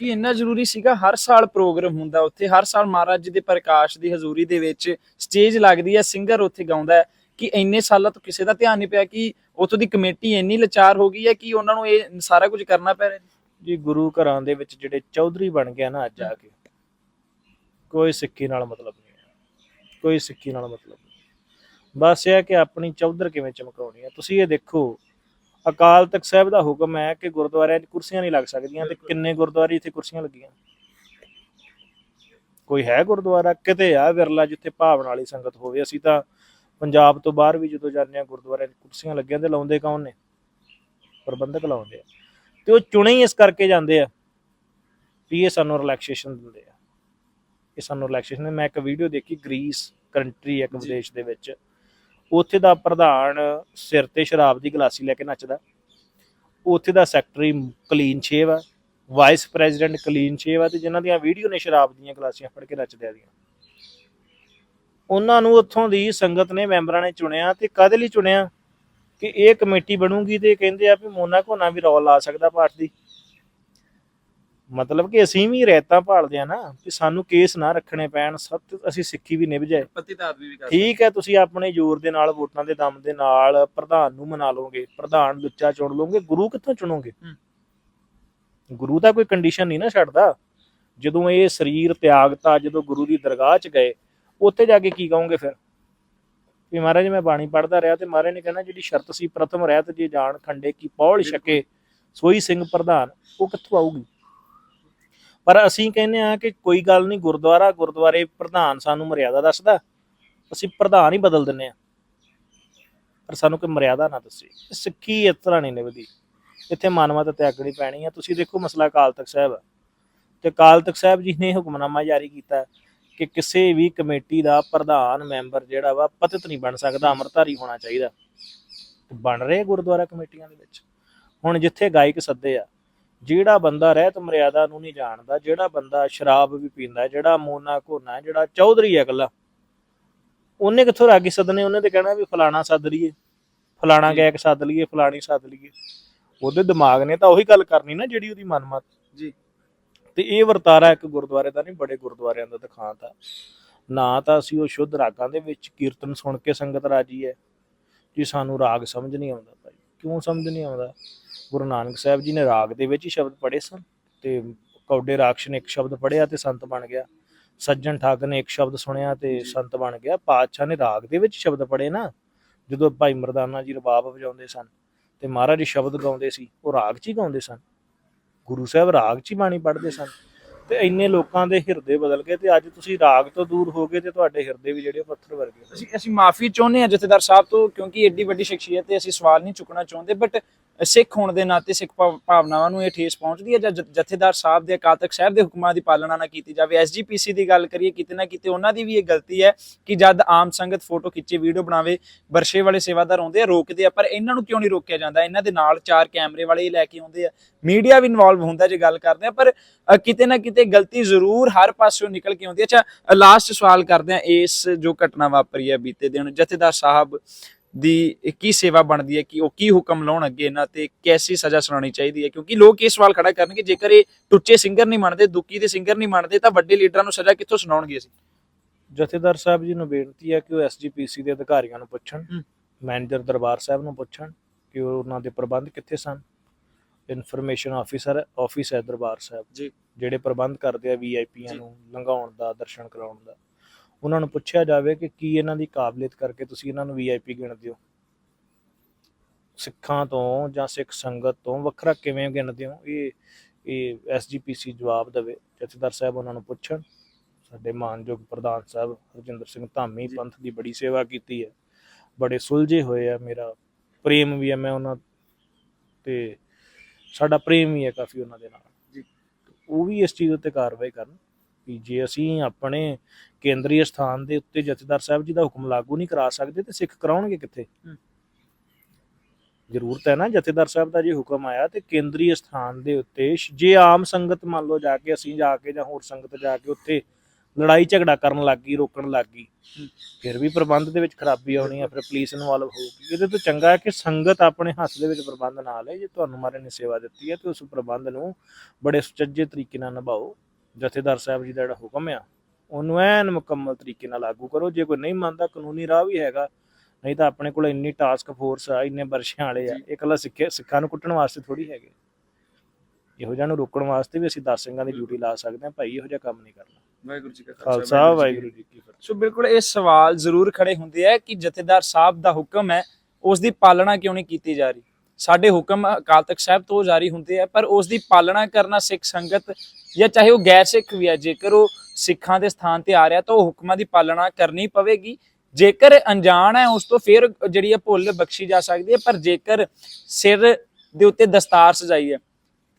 ਕੀ ਇੰਨਾ ਜ਼ਰੂਰੀ ਸੀਗਾ? ਹਰ ਸਾਲ ਪ੍ਰੋਗਰਾਮ ਹੁੰਦਾ ਉੱਥੇ। ਹਰ ਸਾਲ ਮਹਾਰਾਜ ਜੀ ਦੇ ਪ੍ਰਕਾਸ਼ ਦੀ ਹਜ਼ੂਰੀ ਦੇ ਵਿੱਚ ਸਟੇਜ ਲੱਗਦੀ ਹੈ ਸਿੰਗਰ ਉੱਥੇ ਗਾਉਂਦਾ ਕਿ ਇੰਨੇ ਸਾਲਾਂ ਤੋਂ ਕਿਸੇ ਦਾ ਧਿਆਨ ਨਹੀਂ ਪਿਆ ਕਿ ਉੱਥੋਂ ਦੀ ਕਮੇਟੀ ਇੰਨੀ ਲਾਚਾਰ ਹੋ ਗਈ ਹੈ ਕਿ ਉਹਨਾਂ ਨੂੰ ਇਹ ਸਾਰਾ ਕੁਝ ਕਰਨਾ ਪੈ ਰਿਹਾ ਜੀ ਗੁਰੂ ਘਰਾਂ ਦੇ ਵਿੱਚ ਜਿਹੜੇ ਚੌਧਰੀ ਬਣ ਗਿਆ ਨਾ ਅੱਜ ਆ ਕੇ ਕੋਈ ਸਿੱਖੀ ਨਾਲ ਮਤਲਬ ਨਹੀਂ ਕੋਈ ਸਿੱਖੀ ਨਾਲ ਮਤਲਬ ਨਹੀਂ ਬਸ ਇਹ ਹੈ ਕਿ ਆਪਣੀ ਚੌਧਰ ਕਿਵੇਂ ਚਮਕਾਉਣੀ ਹੈ। ਤੁਸੀਂ ਇਹ ਦੇਖੋ ਅਕਾਲ ਤਖਤ ਸਾਹਿਬ ਦਾ ਹੁਕਮ ਹੈ ਕਿ ਗੁਰਦੁਆਰਿਆਂ 'ਚ ਕੁਰਸੀਆਂ ਨਹੀਂ ਲੱਗ ਸਕਦੀਆਂ ਤੇ ਕਿੰਨੇ ਗੁਰਦੁਆਰੇ ਇੱਥੇ ਕੁਰਸੀਆਂ ਲੱਗੀਆਂ? ਕੋਈ ਹੈ ਗੁਰਦੁਆਰਾ? ਕਿਤੇ ਆ ਵਿਰਲਾ ਜਿੱਥੇ ਭਾਵਨਾ ਵਾਲੀ ਸੰਗਤ ਹੋਵੇ? ਅਸੀਂ ਤਾਂ ਪੰਜਾਬ ਤੋਂ ਬਾਹਰ ਵੀ ਜਦੋਂ ਜਾਂਦੇ ਆ ਗੁਰਦੁਆਰਿਆਂ 'ਚ ਕੁਰਸੀਆਂ ਲੱਗੀਆਂ ਤੇ ਲਾਉਂਦੇ ਕੌਣ ਨੇ? ਪ੍ਰਬੰਧਕ ਲਾਉਂਦੇ ਆ। ਤੇ ਉਹ ਚੁਣੇ ਹੀ ਇਸ ਕਰਕੇ ਜਾਂਦੇ ਆ ਵੀ ਇਹ ਸਾਨੂੰ ਰਿਲੈਕਸੇਸ਼ਨ ਦਿੰਦੇ ਆ। ਇਹ ਸਾਨੂੰ ਰਿਲੈਕਸੇਸ਼ਨ ਮੈਂ ਇੱਕ ਵੀਡੀਓ ਦੇਖੀ ਗ੍ਰੀਸ ਕੰਟਰੀ ਇੱਕ। ਵਿਦੇਸ਼ ਦੇ ਵਿੱਚ। ਉੱਥੇ ਦਾ ਪ੍ਰਧਾਨ ਸਿਰ ਤੇ ਸ਼ਰਾਬ ਦੀ ਗਲਾਸੀ ਲੈ ਕੇ ਨੱਚਦਾ। ਉੱਥੇ ਦਾ ਸੈਕਟਰੀ ਕਲੀਨ ਸ਼ੇਵ ਆ। ਵਾਈਸ ਪ੍ਰੈਜ਼ੀਡੈਂਟ ਕਲੀਨ ਸ਼ੇਵ ਆ ਤੇ ਜਿਨ੍ਹਾਂ ਦੀਆਂ ਵੀਡੀਓ ਨੇ ਸ਼ਰਾਬ ਦੀਆਂ ਗਲਾਸੀਆਂ ਫੜ ਕੇ ਨੱਚਦੇ ਆ ਦੀਆਂ। ਉਹਨਾਂ ਨੂੰ ਉੱਥੋਂ ਦੀ ਸੰਗਤ ਨੇ ਮੈਂਬਰਾਂ ਨੇ ਚੁਣਿਆ ਤੇ ਕਾਹਦੇ ਲਈ ਚੁਣਿਆ? ਕਿ ਇਹ ਕਮੇਟੀ ਬਣੂਗੀ ਤੇ ਕਹਿੰਦੇ ਆ ਵੀ ਮੋਨਾ ਕੋਨਾ ਵੀ ਰੌਲ ਲਾ ਸਕਦਾ ਪਾਠ ਦੀ। ਮਤਲਬ ਕਿ ਅਸੀਂ ਵੀ ਰਹਿਤਾ ਭਾਲਦੇ ਆ ਨਾ ਕਿ ਸਾਨੂੰ ਕੇਸ ਨਾ ਰੱਖਣੇ ਪੈਣ ਸਭ ਅਸੀਂ ਸਿੱਖੀ ਵੀ ਨਿਭ ਜਾਏ। ਠੀਕ ਹੈ ਤੁਸੀਂ ਆਪਣੇ ਜ਼ੋਰ ਦੇ ਨਾਲ ਵੋਟਾਂ ਦੇ ਦਮ ਦੇ ਨਾਲ ਪ੍ਰਧਾਨ ਨੂੰ ਮਨਾ ਲਓਗੇ ਪ੍ਰਧਾਨ ਲੁੱਚਾ ਚੁਣ ਲਓਗੇ ਗੁਰੂ ਕਿੱਥੋਂ ਚੁਣੋਗੇ। ਗੁਰੂ ਦਾ ਕੋਈ ਕੰਡੀਸ਼ਨ ਨਹੀਂ ਨਾ ਛੱਡਦਾ। ਜਦੋਂ ਇਹ ਸਰੀਰ ਤਿਆਗਤਾ ਜਦੋਂ ਗੁਰੂ ਦੀ ਦਰਗਾਹ 'ਚ ਗਏ ਉੱਥੇ ਜਾ ਕੇ ਕੀ ਕਹੋਗੇ ਫਿਰ? ਵੀ ਮਹਾਰਾਜ ਮੈਂ ਬਾਣੀ ਪੜ੍ਹਦਾ ਰਿਹਾ ਤੇ ਮਹਾਰਾਜ ਨੇ ਕਹਿਣਾ ਜਿਹੜੀ ਸ਼ਰਤ ਸੀ ਪ੍ਰਥਮ ਰਹਿਤ ਜੇ ਜਾਣ ਖੰਡੇ ਕੀ ਪੌਲ ਛਕੇ ਸੋਈ ਸਿੰਘ ਪ੍ਰਧਾਨ ਉਹ ਕਿੱਥੋਂ ਆਊਗੀ? ਪਰ ਅਸੀਂ ਕਹਿੰਦੇ ਆ ਕਿ ਕੋਈ ਗੱਲ ਨਹੀਂ ਗੁਰਦੁਆਰਾ ਗੁਰਦੁਆਰੇ ਪ੍ਰਧਾਨ ਸਾਨੂੰ ਮਰਿਆਦਾ ਦੱਸਦਾ ਅਸੀਂ ਪ੍ਰਧਾਨ ਹੀ ਬਦਲ ਦਿੰਨੇ ਆ ਪਰ ਸਾਨੂੰ ਕੋਈ ਮਰਿਆਦਾ ਨਾ ਦੱਸੇ। ਸਿੱਖੀ ਇਸ ਤਰ੍ਹਾਂ ਨਹੀਂ ਨਿਭਦੀ। ਇੱਥੇ ਮਾਨਵਤਾ ਤਿਆਗਣੀ ਪੈਣੀ ਆ ਤੁਸੀਂ ਦੇਖੋ ਮਸਲਾ ਅਕਾਲ ਤਖਤ ਸਾਹਿਬ। ਤੇ ਅਕਾਲ ਤਖਤ ਸਾਹਿਬ ਜੀ ਨੇ ਹੁਕਮਨਾਮਾ ਜਾਰੀ ਕੀਤਾ। ਕਿ ਕਿਸੇ ਵੀ ਕਮੇਟੀ ਦਾ ਪ੍ਰਧਾਨ ਮੈਂਬਰ ਜਿਹੜਾ ਵਾ ਪਤਿਤ ਨਹੀਂ ਬਣ ਸਕਦਾ ਅਮਰਧਾਰੀ ਹੋਣਾ ਚਾਹੀਦਾ। ਬਣ ਰਹੇ ਗੁਰਦੁਆਰਾ ਕਮੇਟੀਆਂ ਦੇ ਵਿੱਚ। ਹੁਣ ਜਿੱਥੇ ਗਾਇਕ ਸੱਦੇ ਆ ਜਿਹੜਾ ਬੰਦਾ ਰਹਿਤ ਮਰਿਆਦਾ ਨੂੰ ਨਹੀਂ ਜਾਣਦਾ ਜਿਹੜਾ ਬੰਦਾ ਸ਼ਰਾਬ ਵੀ ਪੀਂਦਾ ਜਿਹੜਾ ਮੋਨਾ ਘੋਨਾ ਜਿਹੜਾ ਚੌਧਰੀ ਹੈ ਇਕੱਲਾ ਉਹਨੇ ਕਿੱਥੋਂ ਰਾਗੀ ਸੱਦਣੇ? ਉਹਨੇ ਤੇ ਕਹਿਣਾ ਵੀ ਫਲਾਣਾ ਸੱਦ ਲਈਏ ਫਲਾਣਾ ਗਾਇਕ ਸੱਦ ਲਈਏ ਫਲਾਣੀ ਸੱਦ ਲਈਏ। ਉਹਦੇ ਦਿਮਾਗ ਨੇ ਤਾਂ ਉਹੀ ਗੱਲ ਕਰਨੀ ਨਾ ਜਿਹੜੀ ਉਹਦੀ ਮਨਮਤ। ਜੀ। ਤੇ ਇਹ ਵਰਤਾਰਾ ਇੱਕ ਗੁਰਦੁਆਰੇ ਦਾ ਨਹੀਂ ਬੜੇ ਗੁਰਦੁਆਰਿਆਂ ਦਾ ਦਿਖਾਂਤ ਆ ਨਾ ਤਾਂ ਅਸੀਂ ਉਹ ਸ਼ੁੱਧ ਰਾਗਾਂ ਦੇ ਵਿੱਚ ਕੀਰਤਨ ਸੁਣ ਕੇ ਸੰਗਤ ਰਾਜੀ ਹੈ ਜੀ ਸਾਨੂੰ ਰਾਗ ਸਮਝ ਨਹੀਂ ਆਉਂਦਾ ਭਾਈ। ਕਿਉਂ ਸਮਝ ਨਹੀਂ ਆਉਂਦਾ? ਗੁਰੂ ਨਾਨਕ ਸਾਹਿਬ ਜੀ ਨੇ ਰਾਗ ਦੇ ਵਿੱਚ ਹੀ ਸ਼ਬਦ ਪੜ੍ਹੇ ਸਨ ਤੇ ਕੌਡੇ ਰਾਖਸ਼ ਨੇ ਇੱਕ ਸ਼ਬਦ ਪੜ੍ਹਿਆ ਤੇ ਸੰਤ ਬਣ ਗਿਆ। ਸੱਜਣ ਠੱਗ ਨੇ ਇੱਕ ਸ਼ਬਦ ਸੁਣਿਆ ਤੇ ਸੰਤ ਬਣ ਗਿਆ। ਪਾਤਸ਼ਾਹ ਨੇ ਰਾਗ ਦੇ ਵਿੱਚ ਸ਼ਬਦ ਪੜ੍ਹੇ ਨਾ ਜਦੋਂ ਭਾਈ ਮਰਦਾਨਾ ਜੀ ਰਬਾਬ ਵਜਾਉਂਦੇ ਸਨ ਤੇ ਮਹਾਰਾਜ ਜੀ ਸ਼ਬਦ ਗਾਉਂਦੇ ਸੀ ਉਹ ਰਾਗ 'ਚ ਹੀ ਗਾਉਂਦੇ ਸਨ। ਗੁਰੂ ਸਾਹਿਬ ਰਾਗ 'ਚ ਹੀ ਬਾਣੀ ਪੜ੍ਹਦੇ ਸਨ ਤੇ ਇੰਨੇ ਲੋਕਾਂ ਦੇ ਹਿਰਦੇ ਬਦਲ ਗਏ ਤੇ ਅੱਜ ਤੁਸੀਂ ਰਾਗ ਤੋਂ ਦੂਰ ਹੋ ਗਏ ਤੇ ਤੁਹਾਡੇ ਹਿਰਦੇ ਵੀ ਜਿਹੜੇ ਪੱਥਰ ਵਰਗੇ ਅਸੀਂ ਅਸੀਂ ਮਾਫੀ ਚਾਹੁੰਦੇ ਹਾਂ ਜਥੇਦਾਰ ਸਾਹਿਬ ਤੋਂ ਕਿਉਂਕਿ ਏਡੀ ਵੱਡੀ ਸ਼ਖਸੀਅਤ ਤੇ ਅਸੀਂ ਸਵਾਲ ਨਹੀਂ ਚੁੱਕਣਾ ਚਾਹੁੰਦੇ ਬਟ ਸਿੱਖ ਹੋਣ ਦੇ ਨਾਤੇ ਸਿੱਖ ਭਾਵ- ਭਾਵਨਾਵਾਂ ਨੂੰ ਇਹ ਠੇਸ ਪਹੁੰਚਦੀ ਹੈ ਜਾਂ ਜਥੇਦਾਰ ਸਾਹਿਬ ਦੇ ਅਕਾਲ ਤਖਤ ਸਾਹਿਬ ਦੇ ਹੁਕਮਾਂ ਦੀ ਪਾਲਣਾ ਨਾ ਕੀਤੀ ਜਾਵੇ। ਐਸਜੀਪੀਸੀ ਦੀ ਗੱਲ ਕਰੀਏ, ਕਿਤੇ ਨਾ ਕਿਤੇ ਉਹਨਾਂ ਦੀ ਵੀ ਇਹ ਗਲਤੀ ਹੈ ਕਿ ਜਦ ਆਮ ਸੰਗਤ ਫੋਟੋ ਖਿੱਚੇ, ਵੀਡੀਓ ਬਣਾਵੇ, ਵਰਸ਼ੇ ਵਾਲੇ ਸੇਵਾਦਾਰ ਆਉਂਦੇ ਆ, ਰੋਕਦੇ ਆ, ਪਰ ਇਹਨਾਂ ਨੂੰ ਕਿਉਂ ਨਹੀਂ ਰੋਕਿਆ ਜਾਂਦਾ? ਇਹਨਾਂ ਦੇ ਨਾਲ ਚਾਰ ਕੈਮਰੇ ਵਾਲੇ ਹੀ ਲੈ ਕੇ ਆਉਂਦੇ ਆ। ਮੀਡੀਆ ਵੀ ਇਨਵੋਲਵ ਹੁੰਦਾ ਜੇ ਗੱਲ ਕਰਦੇ ਆ, ਪਰ ਕਿਤੇ ਨਾ ਕਿਤੇ ਗਲਤੀ ਜ਼ਰੂਰ ਹਰ ਪਾਸਿਓਂ ਨਿਕਲ ਕੇ ਆਉਂਦੀ ਹੈ। ਅੱਛਾ ਲਾਸਟ ਸਵਾਲ ਕਰਦੇ ਆ, ਇਸ ਜੋ ਘਟਨਾ ਵਾਪਰੀ ਹੈ ਬੀਤੇ ਦਿਨ, ਜਥੇਦਾਰ ਸਾਹਿਬ ਦੀ ਕੀ ਸੇਵਾ ਬਣਦੀ ਹੈ ਕਿ ਉਹ ਕੀ ਹੁਕਮ ਲਾਉਣ ਅੱਗੇ ਇਹਨਾਂ ਤੇ ਕੈਸੀ ਸਜ਼ਾ ਸੁਣਾਉਣੀ ਚਾਹੀਦੀ ਹੈ ਕਿਉਂਕਿ ਲੋਕ ਇਹ ਸਵਾਲ ਖੜਾ ਕਰਨਗੇ ਜੇਕਰ ਇਹ ਟੁੱਚੇ ਸਿੰਗਰ ਨਹੀਂ ਮੰਨਦੇ ਦੁੱਕੀ ਦੇ ਸਿੰਗਰ ਨਹੀਂ ਮੰਨਦੇ ਤਾਂ ਵੱਡੇ ਲੀਡਰਾਂ ਨੂੰ ਸਜ਼ਾ ਕਿੱਥੋਂ ਸੁਣਾਉਣਗੇ ਅਸੀਂ ਜਥੇਦਾਰ ਸਾਹਿਬ ਜੀ ਨੂੰ ਬੇਨਤੀ ਹੈ ਕਿ ਉਹ ਐਸਜੀਪੀਸੀ ਦੇ ਅਧਿਕਾਰੀਆਂ ਨੂੰ ਪੁੱਛਣ। ਮੈਨੇਜਰ ਦਰਬਾਰ ਸਾਹਿਬ ਨੂੰ ਪੁੱਛਣ ਕਿ ਉਹ ਉਹਨਾਂ ਦੇ ਪ੍ਰਬੰਧ ਕਿੱਥੇ ਸਨ ਇਨਫੋਰਮੇਸ਼ਨ ਆਫੀਸਰ ਆਫਿਸ ਹੈ ਦਰਬਾਰ ਸਾਹਿਬ ਜੀ। ਜਿਹੜੇ ਪ੍ਰਬੰਧ ਕਰਦੇ ਆ ਵੀਆਈਪੀਆਂ। ਨੂੰ ਲੰਘਾਉਣ ਦਾ ਦਰਸ਼ਨ ਕਰਾਉਣ ਦਾ ਉਹਨਾਂ ਨੂੰ ਪੁੱਛਿਆ ਜਾਵੇ ਕਿ ਕੀ ਇਹਨਾਂ ਦੀ ਕਾਬਲੀਅਤ ਕਰਕੇ ਤੁਸੀਂ ਇਹਨਾਂ ਨੂੰ ਵੀਆਈਪੀ ਗਿਣਦੇ ਹੋ ਸਿੱਖਾਂ ਤੋਂ ਜਾਂ ਸਿੱਖ ਸੰਗਤ ਤੋਂ ਵੱਖਰਾ ਕਿਵੇਂ ਗਿਣਦੇ ਹੋ ਇਹ ਇਹ ਐਸਜੀਪੀਸੀ ਜਵਾਬ ਦੇਵੇ ਜਥੇਦਾਰ ਸਾਹਿਬ ਉਹਨਾਂ ਨੂੰ ਪੁੱਛਣ। ਸਾਡੇ ਮਾਨਯੋਗ ਪ੍ਰਧਾਨ ਸਾਹਿਬ ਹਰਜਿੰਦਰ ਸਿੰਘ ਧਾਮੀ। ਪੰਥ ਦੀ ਬੜੀ ਸੇਵਾ ਕੀਤੀ ਹੈ। ਬੜੇ ਸੁਲਝੇ ਹੋਏ ਆ ਮੇਰਾ ਪ੍ਰੇਮ ਵੀ ਹੈ ਮੈਂ ਉਹਨਾਂ ਤੇ ਸਾਡਾ ਪ੍ਰੇਮ ਵੀ ਹੈ ਕਾਫੀ ਉਹਨਾਂ ਦੇ ਨਾਲ। ਜੀ। ਉਹ ਵੀ ਇਸ ਚੀਜ਼ ਉੱਤੇ ਕਾਰਵਾਈ ਕਰਨ। ਵੀ ਜੇ ਅਸੀਂ ਆਪਣੇ ਕੇਂਦਰੀ ਸਥਾਨ ਦੇ ਉੱਤੇ ਜਥੇਦਾਰ ਸਾਹਿਬ ਜੀ ਦਾ ਹੁਕਮ ਲਾਗੂ ਨਹੀਂ ਕਰਾ ਸਕਦੇ ਤੇ ਸਿੱਖ ਕਰਾਉਣਗੇ ਕਿੱਥੇ? ਜ਼ਰੂਰਤ ਹੈ ਨਾ ਜਥੇਦਾਰ ਸਾਹਿਬ ਦਾ ਜੇ ਹੁਕਮ ਆਇਆ ਤੇ ਕੇਂਦਰੀ ਸਥਾਨ ਦੇ ਉੱਤੇ ਜੇ ਆਮ ਸੰਗਤ ਮੰਨ ਲਓ ਜਾ ਕੇ ਅਸੀਂ ਜਾ ਕੇ ਜਾਂ ਹੋਰ ਸੰਗਤ ਜਾ ਕੇ ਉੱਥੇ ਲੜਾਈ ਝਗੜਾ ਕਰਨ ਲੱਗ ਗਈ ਰੋਕਣ ਲੱਗ ਗਈ ਫਿਰ ਵੀ ਪ੍ਰਬੰਧ ਦੇ ਵਿੱਚ ਖਰਾਬੀ ਆਉਣੀ ਹੈ ਫਿਰ ਪੁਲਿਸ ਇਨਵੋਲਵ ਹੋਊਗੀ। ਇਹਦੇ ਤੋਂ ਚੰਗਾ ਹੈ ਕਿ ਸੰਗਤ ਆਪਣੇ ਹੱਥ ਦੇ ਵਿੱਚ ਪ੍ਰਬੰਧ ਨਾ ਲਏ ਜੇ ਤੁਹਾਨੂੰ ਮਾਰੇ ਨੇ ਸੇਵਾ ਦਿੱਤੀ ਹੈ ਤੇ ਉਸ ਪ੍ਰਬੰਧ ਨੂੰ ਬੜੇ ਸੁਚੱਜੇ ਤਰੀਕੇ ਨਾਲ ਨਿਭਾਓ। ਜਥੇਦਾਰ ਸਾਹਿਬ ਜੀ ਦਾ ਜਿਹੜਾ ਹੁਕਮ ਆ ਉਹਨੂੰ ਐਨ ਮੁਕੰਮਲ ਤਰੀਕੇ ਨਾਲ ਲਾਗੂ ਕਰੋ। ਜੇ ਕੋਈ ਨਹੀਂ ਮੰਨਦਾ ਕਾਨੂੰਨੀ ਰਾਹ ਵੀ ਹੈਗਾ ਨਹੀਂ ਤਾਂ ਆਪਣੇ ਕੋਲ ਇੰਨੀ ਟਾਸਕ ਫੋਰਸ ਆ ਇੰਨੇ ਵਰਸ਼ਿਆਂ ਵਾਲੇ ਆ। ਇਕੱਲਾ ਸਿੱਖੇ ਸਿੱਖਾਂ ਨੂੰ ਕੁੱਟਣ ਵਾਸਤੇ ਥੋੜੀ ਹੈਗੇ। ਇਹੋ ਜਿਹਾ ਨੂੰ ਰੋਕਣ ਵਾਸਤੇ ਵੀ ਅਸੀਂ 10 ਸਿੰਘਾਂ ਦੀ ਡਿਊਟੀ ਲਾ ਸਕਦੇ ਹਾਂ ਭਾਈ ਇਹੋ ਜਿਹਾ ਕੰਮ ਨਹੀਂ ਕਰਨਾ। ਵਾਹਿਗੁਰੂ ਜੀ ਕਾ ਖਾਲਸਾ ਵਾਹਿਗੁਰੂ ਜੀ ਕੀ ਫਤਿਹ। ਸੋ ਬਿਲਕੁਲ ਇਹ ਸਵਾਲ ਜ਼ਰੂਰ ਖੜੇ ਹੁੰਦੇ ਆ ਕਿ ਜਥੇਦਾਰ ਸਾਹਿਬ ਦਾ ਹੁਕਮ ਹੈ ਉਸ ਦੀ ਪਾਲਣਾ ਕਿਉਂ ਨਹੀਂ ਕੀਤੀ ਜਾ ਰਹੀ? ਸਾਡੇ ਹੁਕਮ ਅਕਾਲ ਤਖਤ ਸਾਹਿਬ ਤੋਂ ਜਾਰੀ ਹੁੰਦੇ ਆ ਪਰ ਉਸ ਦੀ ਪਾਲਣਾ ਕਰਨਾ ਸਿੱਖ ਸੰਗਤ ਜਾਂ ਚਾਹੇ ਉਹ ਗੈਰ ਸਿੱਖ ਵੀ ਹੈ ਜੇਕਰ ਉਹ ਸਿੱਖਾਂ ਦੇ ਸਥਾਨ ਤੇ ਆ ਰਿਹਾ ਤਾਂ ਉਹ ਹੁਕਮਾਂ ਦੀ ਪਾਲਣਾ ਕਰਨੀ ਪਵੇਗੀ। ਜੇਕਰ ਅਣਜਾਣ ਹੈ, ਉਸ ਤੋਂ ਫਿਰ ਜਿਹੜੀ ਹੈ ਭੁੱਲ ਬਖਸ਼ੀ ਜਾ ਸਕਦੀ ਹੈ, ਪਰ ਜੇਕਰ ਸਿਰ ਦੇ ਉੱਤੇ ਦਸਤਾਰ ਸਜਾਈ ਹੈ,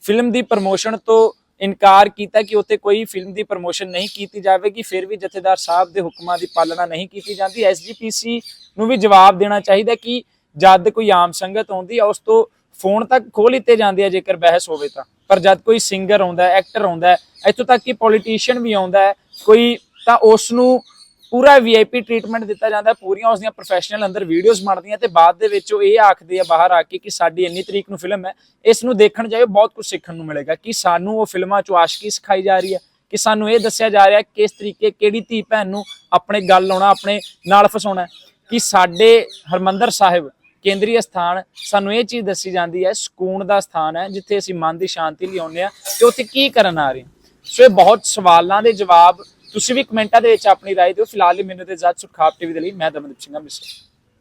ਫਿਲਮ ਦੀ ਪ੍ਰਮੋਸ਼ਨ ਤੋਂ ਇਨਕਾਰ ਕੀਤਾ ਕਿ ਉੱਥੇ ਕੋਈ ਫਿਲਮ ਦੀ ਪ੍ਰਮੋਸ਼ਨ ਨਹੀਂ ਕੀਤੀ ਜਾਵੇਗੀ, ਫਿਰ ਵੀ ਜਥੇਦਾਰ ਸਾਹਿਬ ਦੇ ਹੁਕਮਾਂ ਦੀ ਪਾਲਣਾ ਨਹੀਂ ਕੀਤੀ ਜਾਂਦੀ। ਐਸਜੀਪੀਸੀ ਨੂੰ ਵੀ ਜਵਾਬ ਦੇਣਾ ਚਾਹੀਦਾ ਕਿ ਜਦ ਕੋਈ ਆਮ ਸੰਗਤ ਆਉਂਦੀ ਆ, ਉਸ ਤੋਂ ਫੋਨ ਤੱਕ ਖੋਲ ਲਿੱਤੇ ਜਾਂਦੇ ਆ, ਜੇਕਰ ਬਹਿਸ ਹੋਵੇ ਤਾਂ। ਪਰ ਜਦ ਕੋਈ ਸਿੰਗਰ ਆਉਂਦਾ ਹੈ ਐਕਟਰ ਆਉਂਦਾ ਹੈ, ਇੱਥੋਂ ਤੱਕ ਕਿ ਪੋਲੀਟੀਸ਼ੀਅਨ ਵੀ ਆਉਂਦਾ ਹੈ, ਕੋਈ ਤਾਂ ਉਸ ਨੂੰ ਪੂਰਾ ਵੀਆਈਪੀ ਟ੍ਰੀਟਮੈਂਟ ਦਿੱਤਾ ਜਾਂਦਾ ਪੂਰੀਆਂ ਉਸ ਦੀਆਂ ਪ੍ਰੋਫੈਸ਼ਨਲ ਅੰਦਰ ਵੀਡੀਓਜ਼ ਬਣਦੀਆਂ ਤੇ ਬਾਅਦ ਦੇ ਵਿੱਚ ਉਹ ਇਹ ਆਖਦੇ ਆ ਬਾਹਰ ਆ ਕੇ ਕਿ ਸਾਡੀ ਇੰਨੀ ਤਰੀਕ ਨੂੰ ਫਿਲਮ ਹੈ, ਇਸ ਨੂੰ ਦੇਖਣ ਜਾਇਓ, ਬਹੁਤ ਕੁਝ ਸਿੱਖਣ ਨੂੰ ਮਿਲੇਗਾ ਕਿ ਸਾਨੂੰ ਉਹ ਫਿਲਮਾਂ ਚੋਂ ਆਸ਼ਕੀ ਸਿਖਾਈ ਜਾ ਰਹੀ ਹੈ, ਕਿ ਸਾਨੂੰ ਇਹ ਦੱਸਿਆ ਜਾ ਰਿਹਾ ਕਿਸ ਤਰੀਕੇ ਕਿਹੜੀ ਧੀ ਭੈਣ ਨੂੰ ਆਪਣੇ ਗੱਲ ਲਾਉਣਾ ਆਪਣੇ ਨਾਲ ਫਸਾਉਣਾ ਕਿ ਸਾਡੇ ਹਰਮੰਦਰ ਸਾਹਿਬ ਕੇਂਦਰੀ ਸਥਾਨ ਸਾਨੂੰ ਇਹ ਚੀਜ਼ ਦੱਸੀ ਜਾਂਦੀ ਹੈ ਸਕੂਨ ਦਾ ਸਥਾਨ ਹੈ ਜਿੱਥੇ ਅਸੀਂ ਮਨ ਦੀ ਸ਼ਾਂਤੀ ਲਈ ਆਉਂਦੇ ਆ ਤੇ ਉੱਥੇ ਕੀ ਕਰਨ ਆ ਰਹੇ ਹਾਂ ਸੋ ਇਹ ਬਹੁਤ ਸਵਾਲਾਂ ਦੇ ਜਵਾਬ ਤੁਸੀਂ ਵੀ ਕਮੈਂਟਾਂ ਦੇ ਵਿੱਚ ਆਪਣੀ رائے ਦਿਓ ਫਿਲਹਾਲ ਲਈ ਮੈਨੂੰ ਤੇ ਜੱਜ ਸੁਖਾਪ ਟੀਵੀ ਦੇ ਲਈ ਮੈਂ ਦਮਨਦੀਪ ਸਿੰਘ ਅੰਮ੍ਰਿਤਸਰ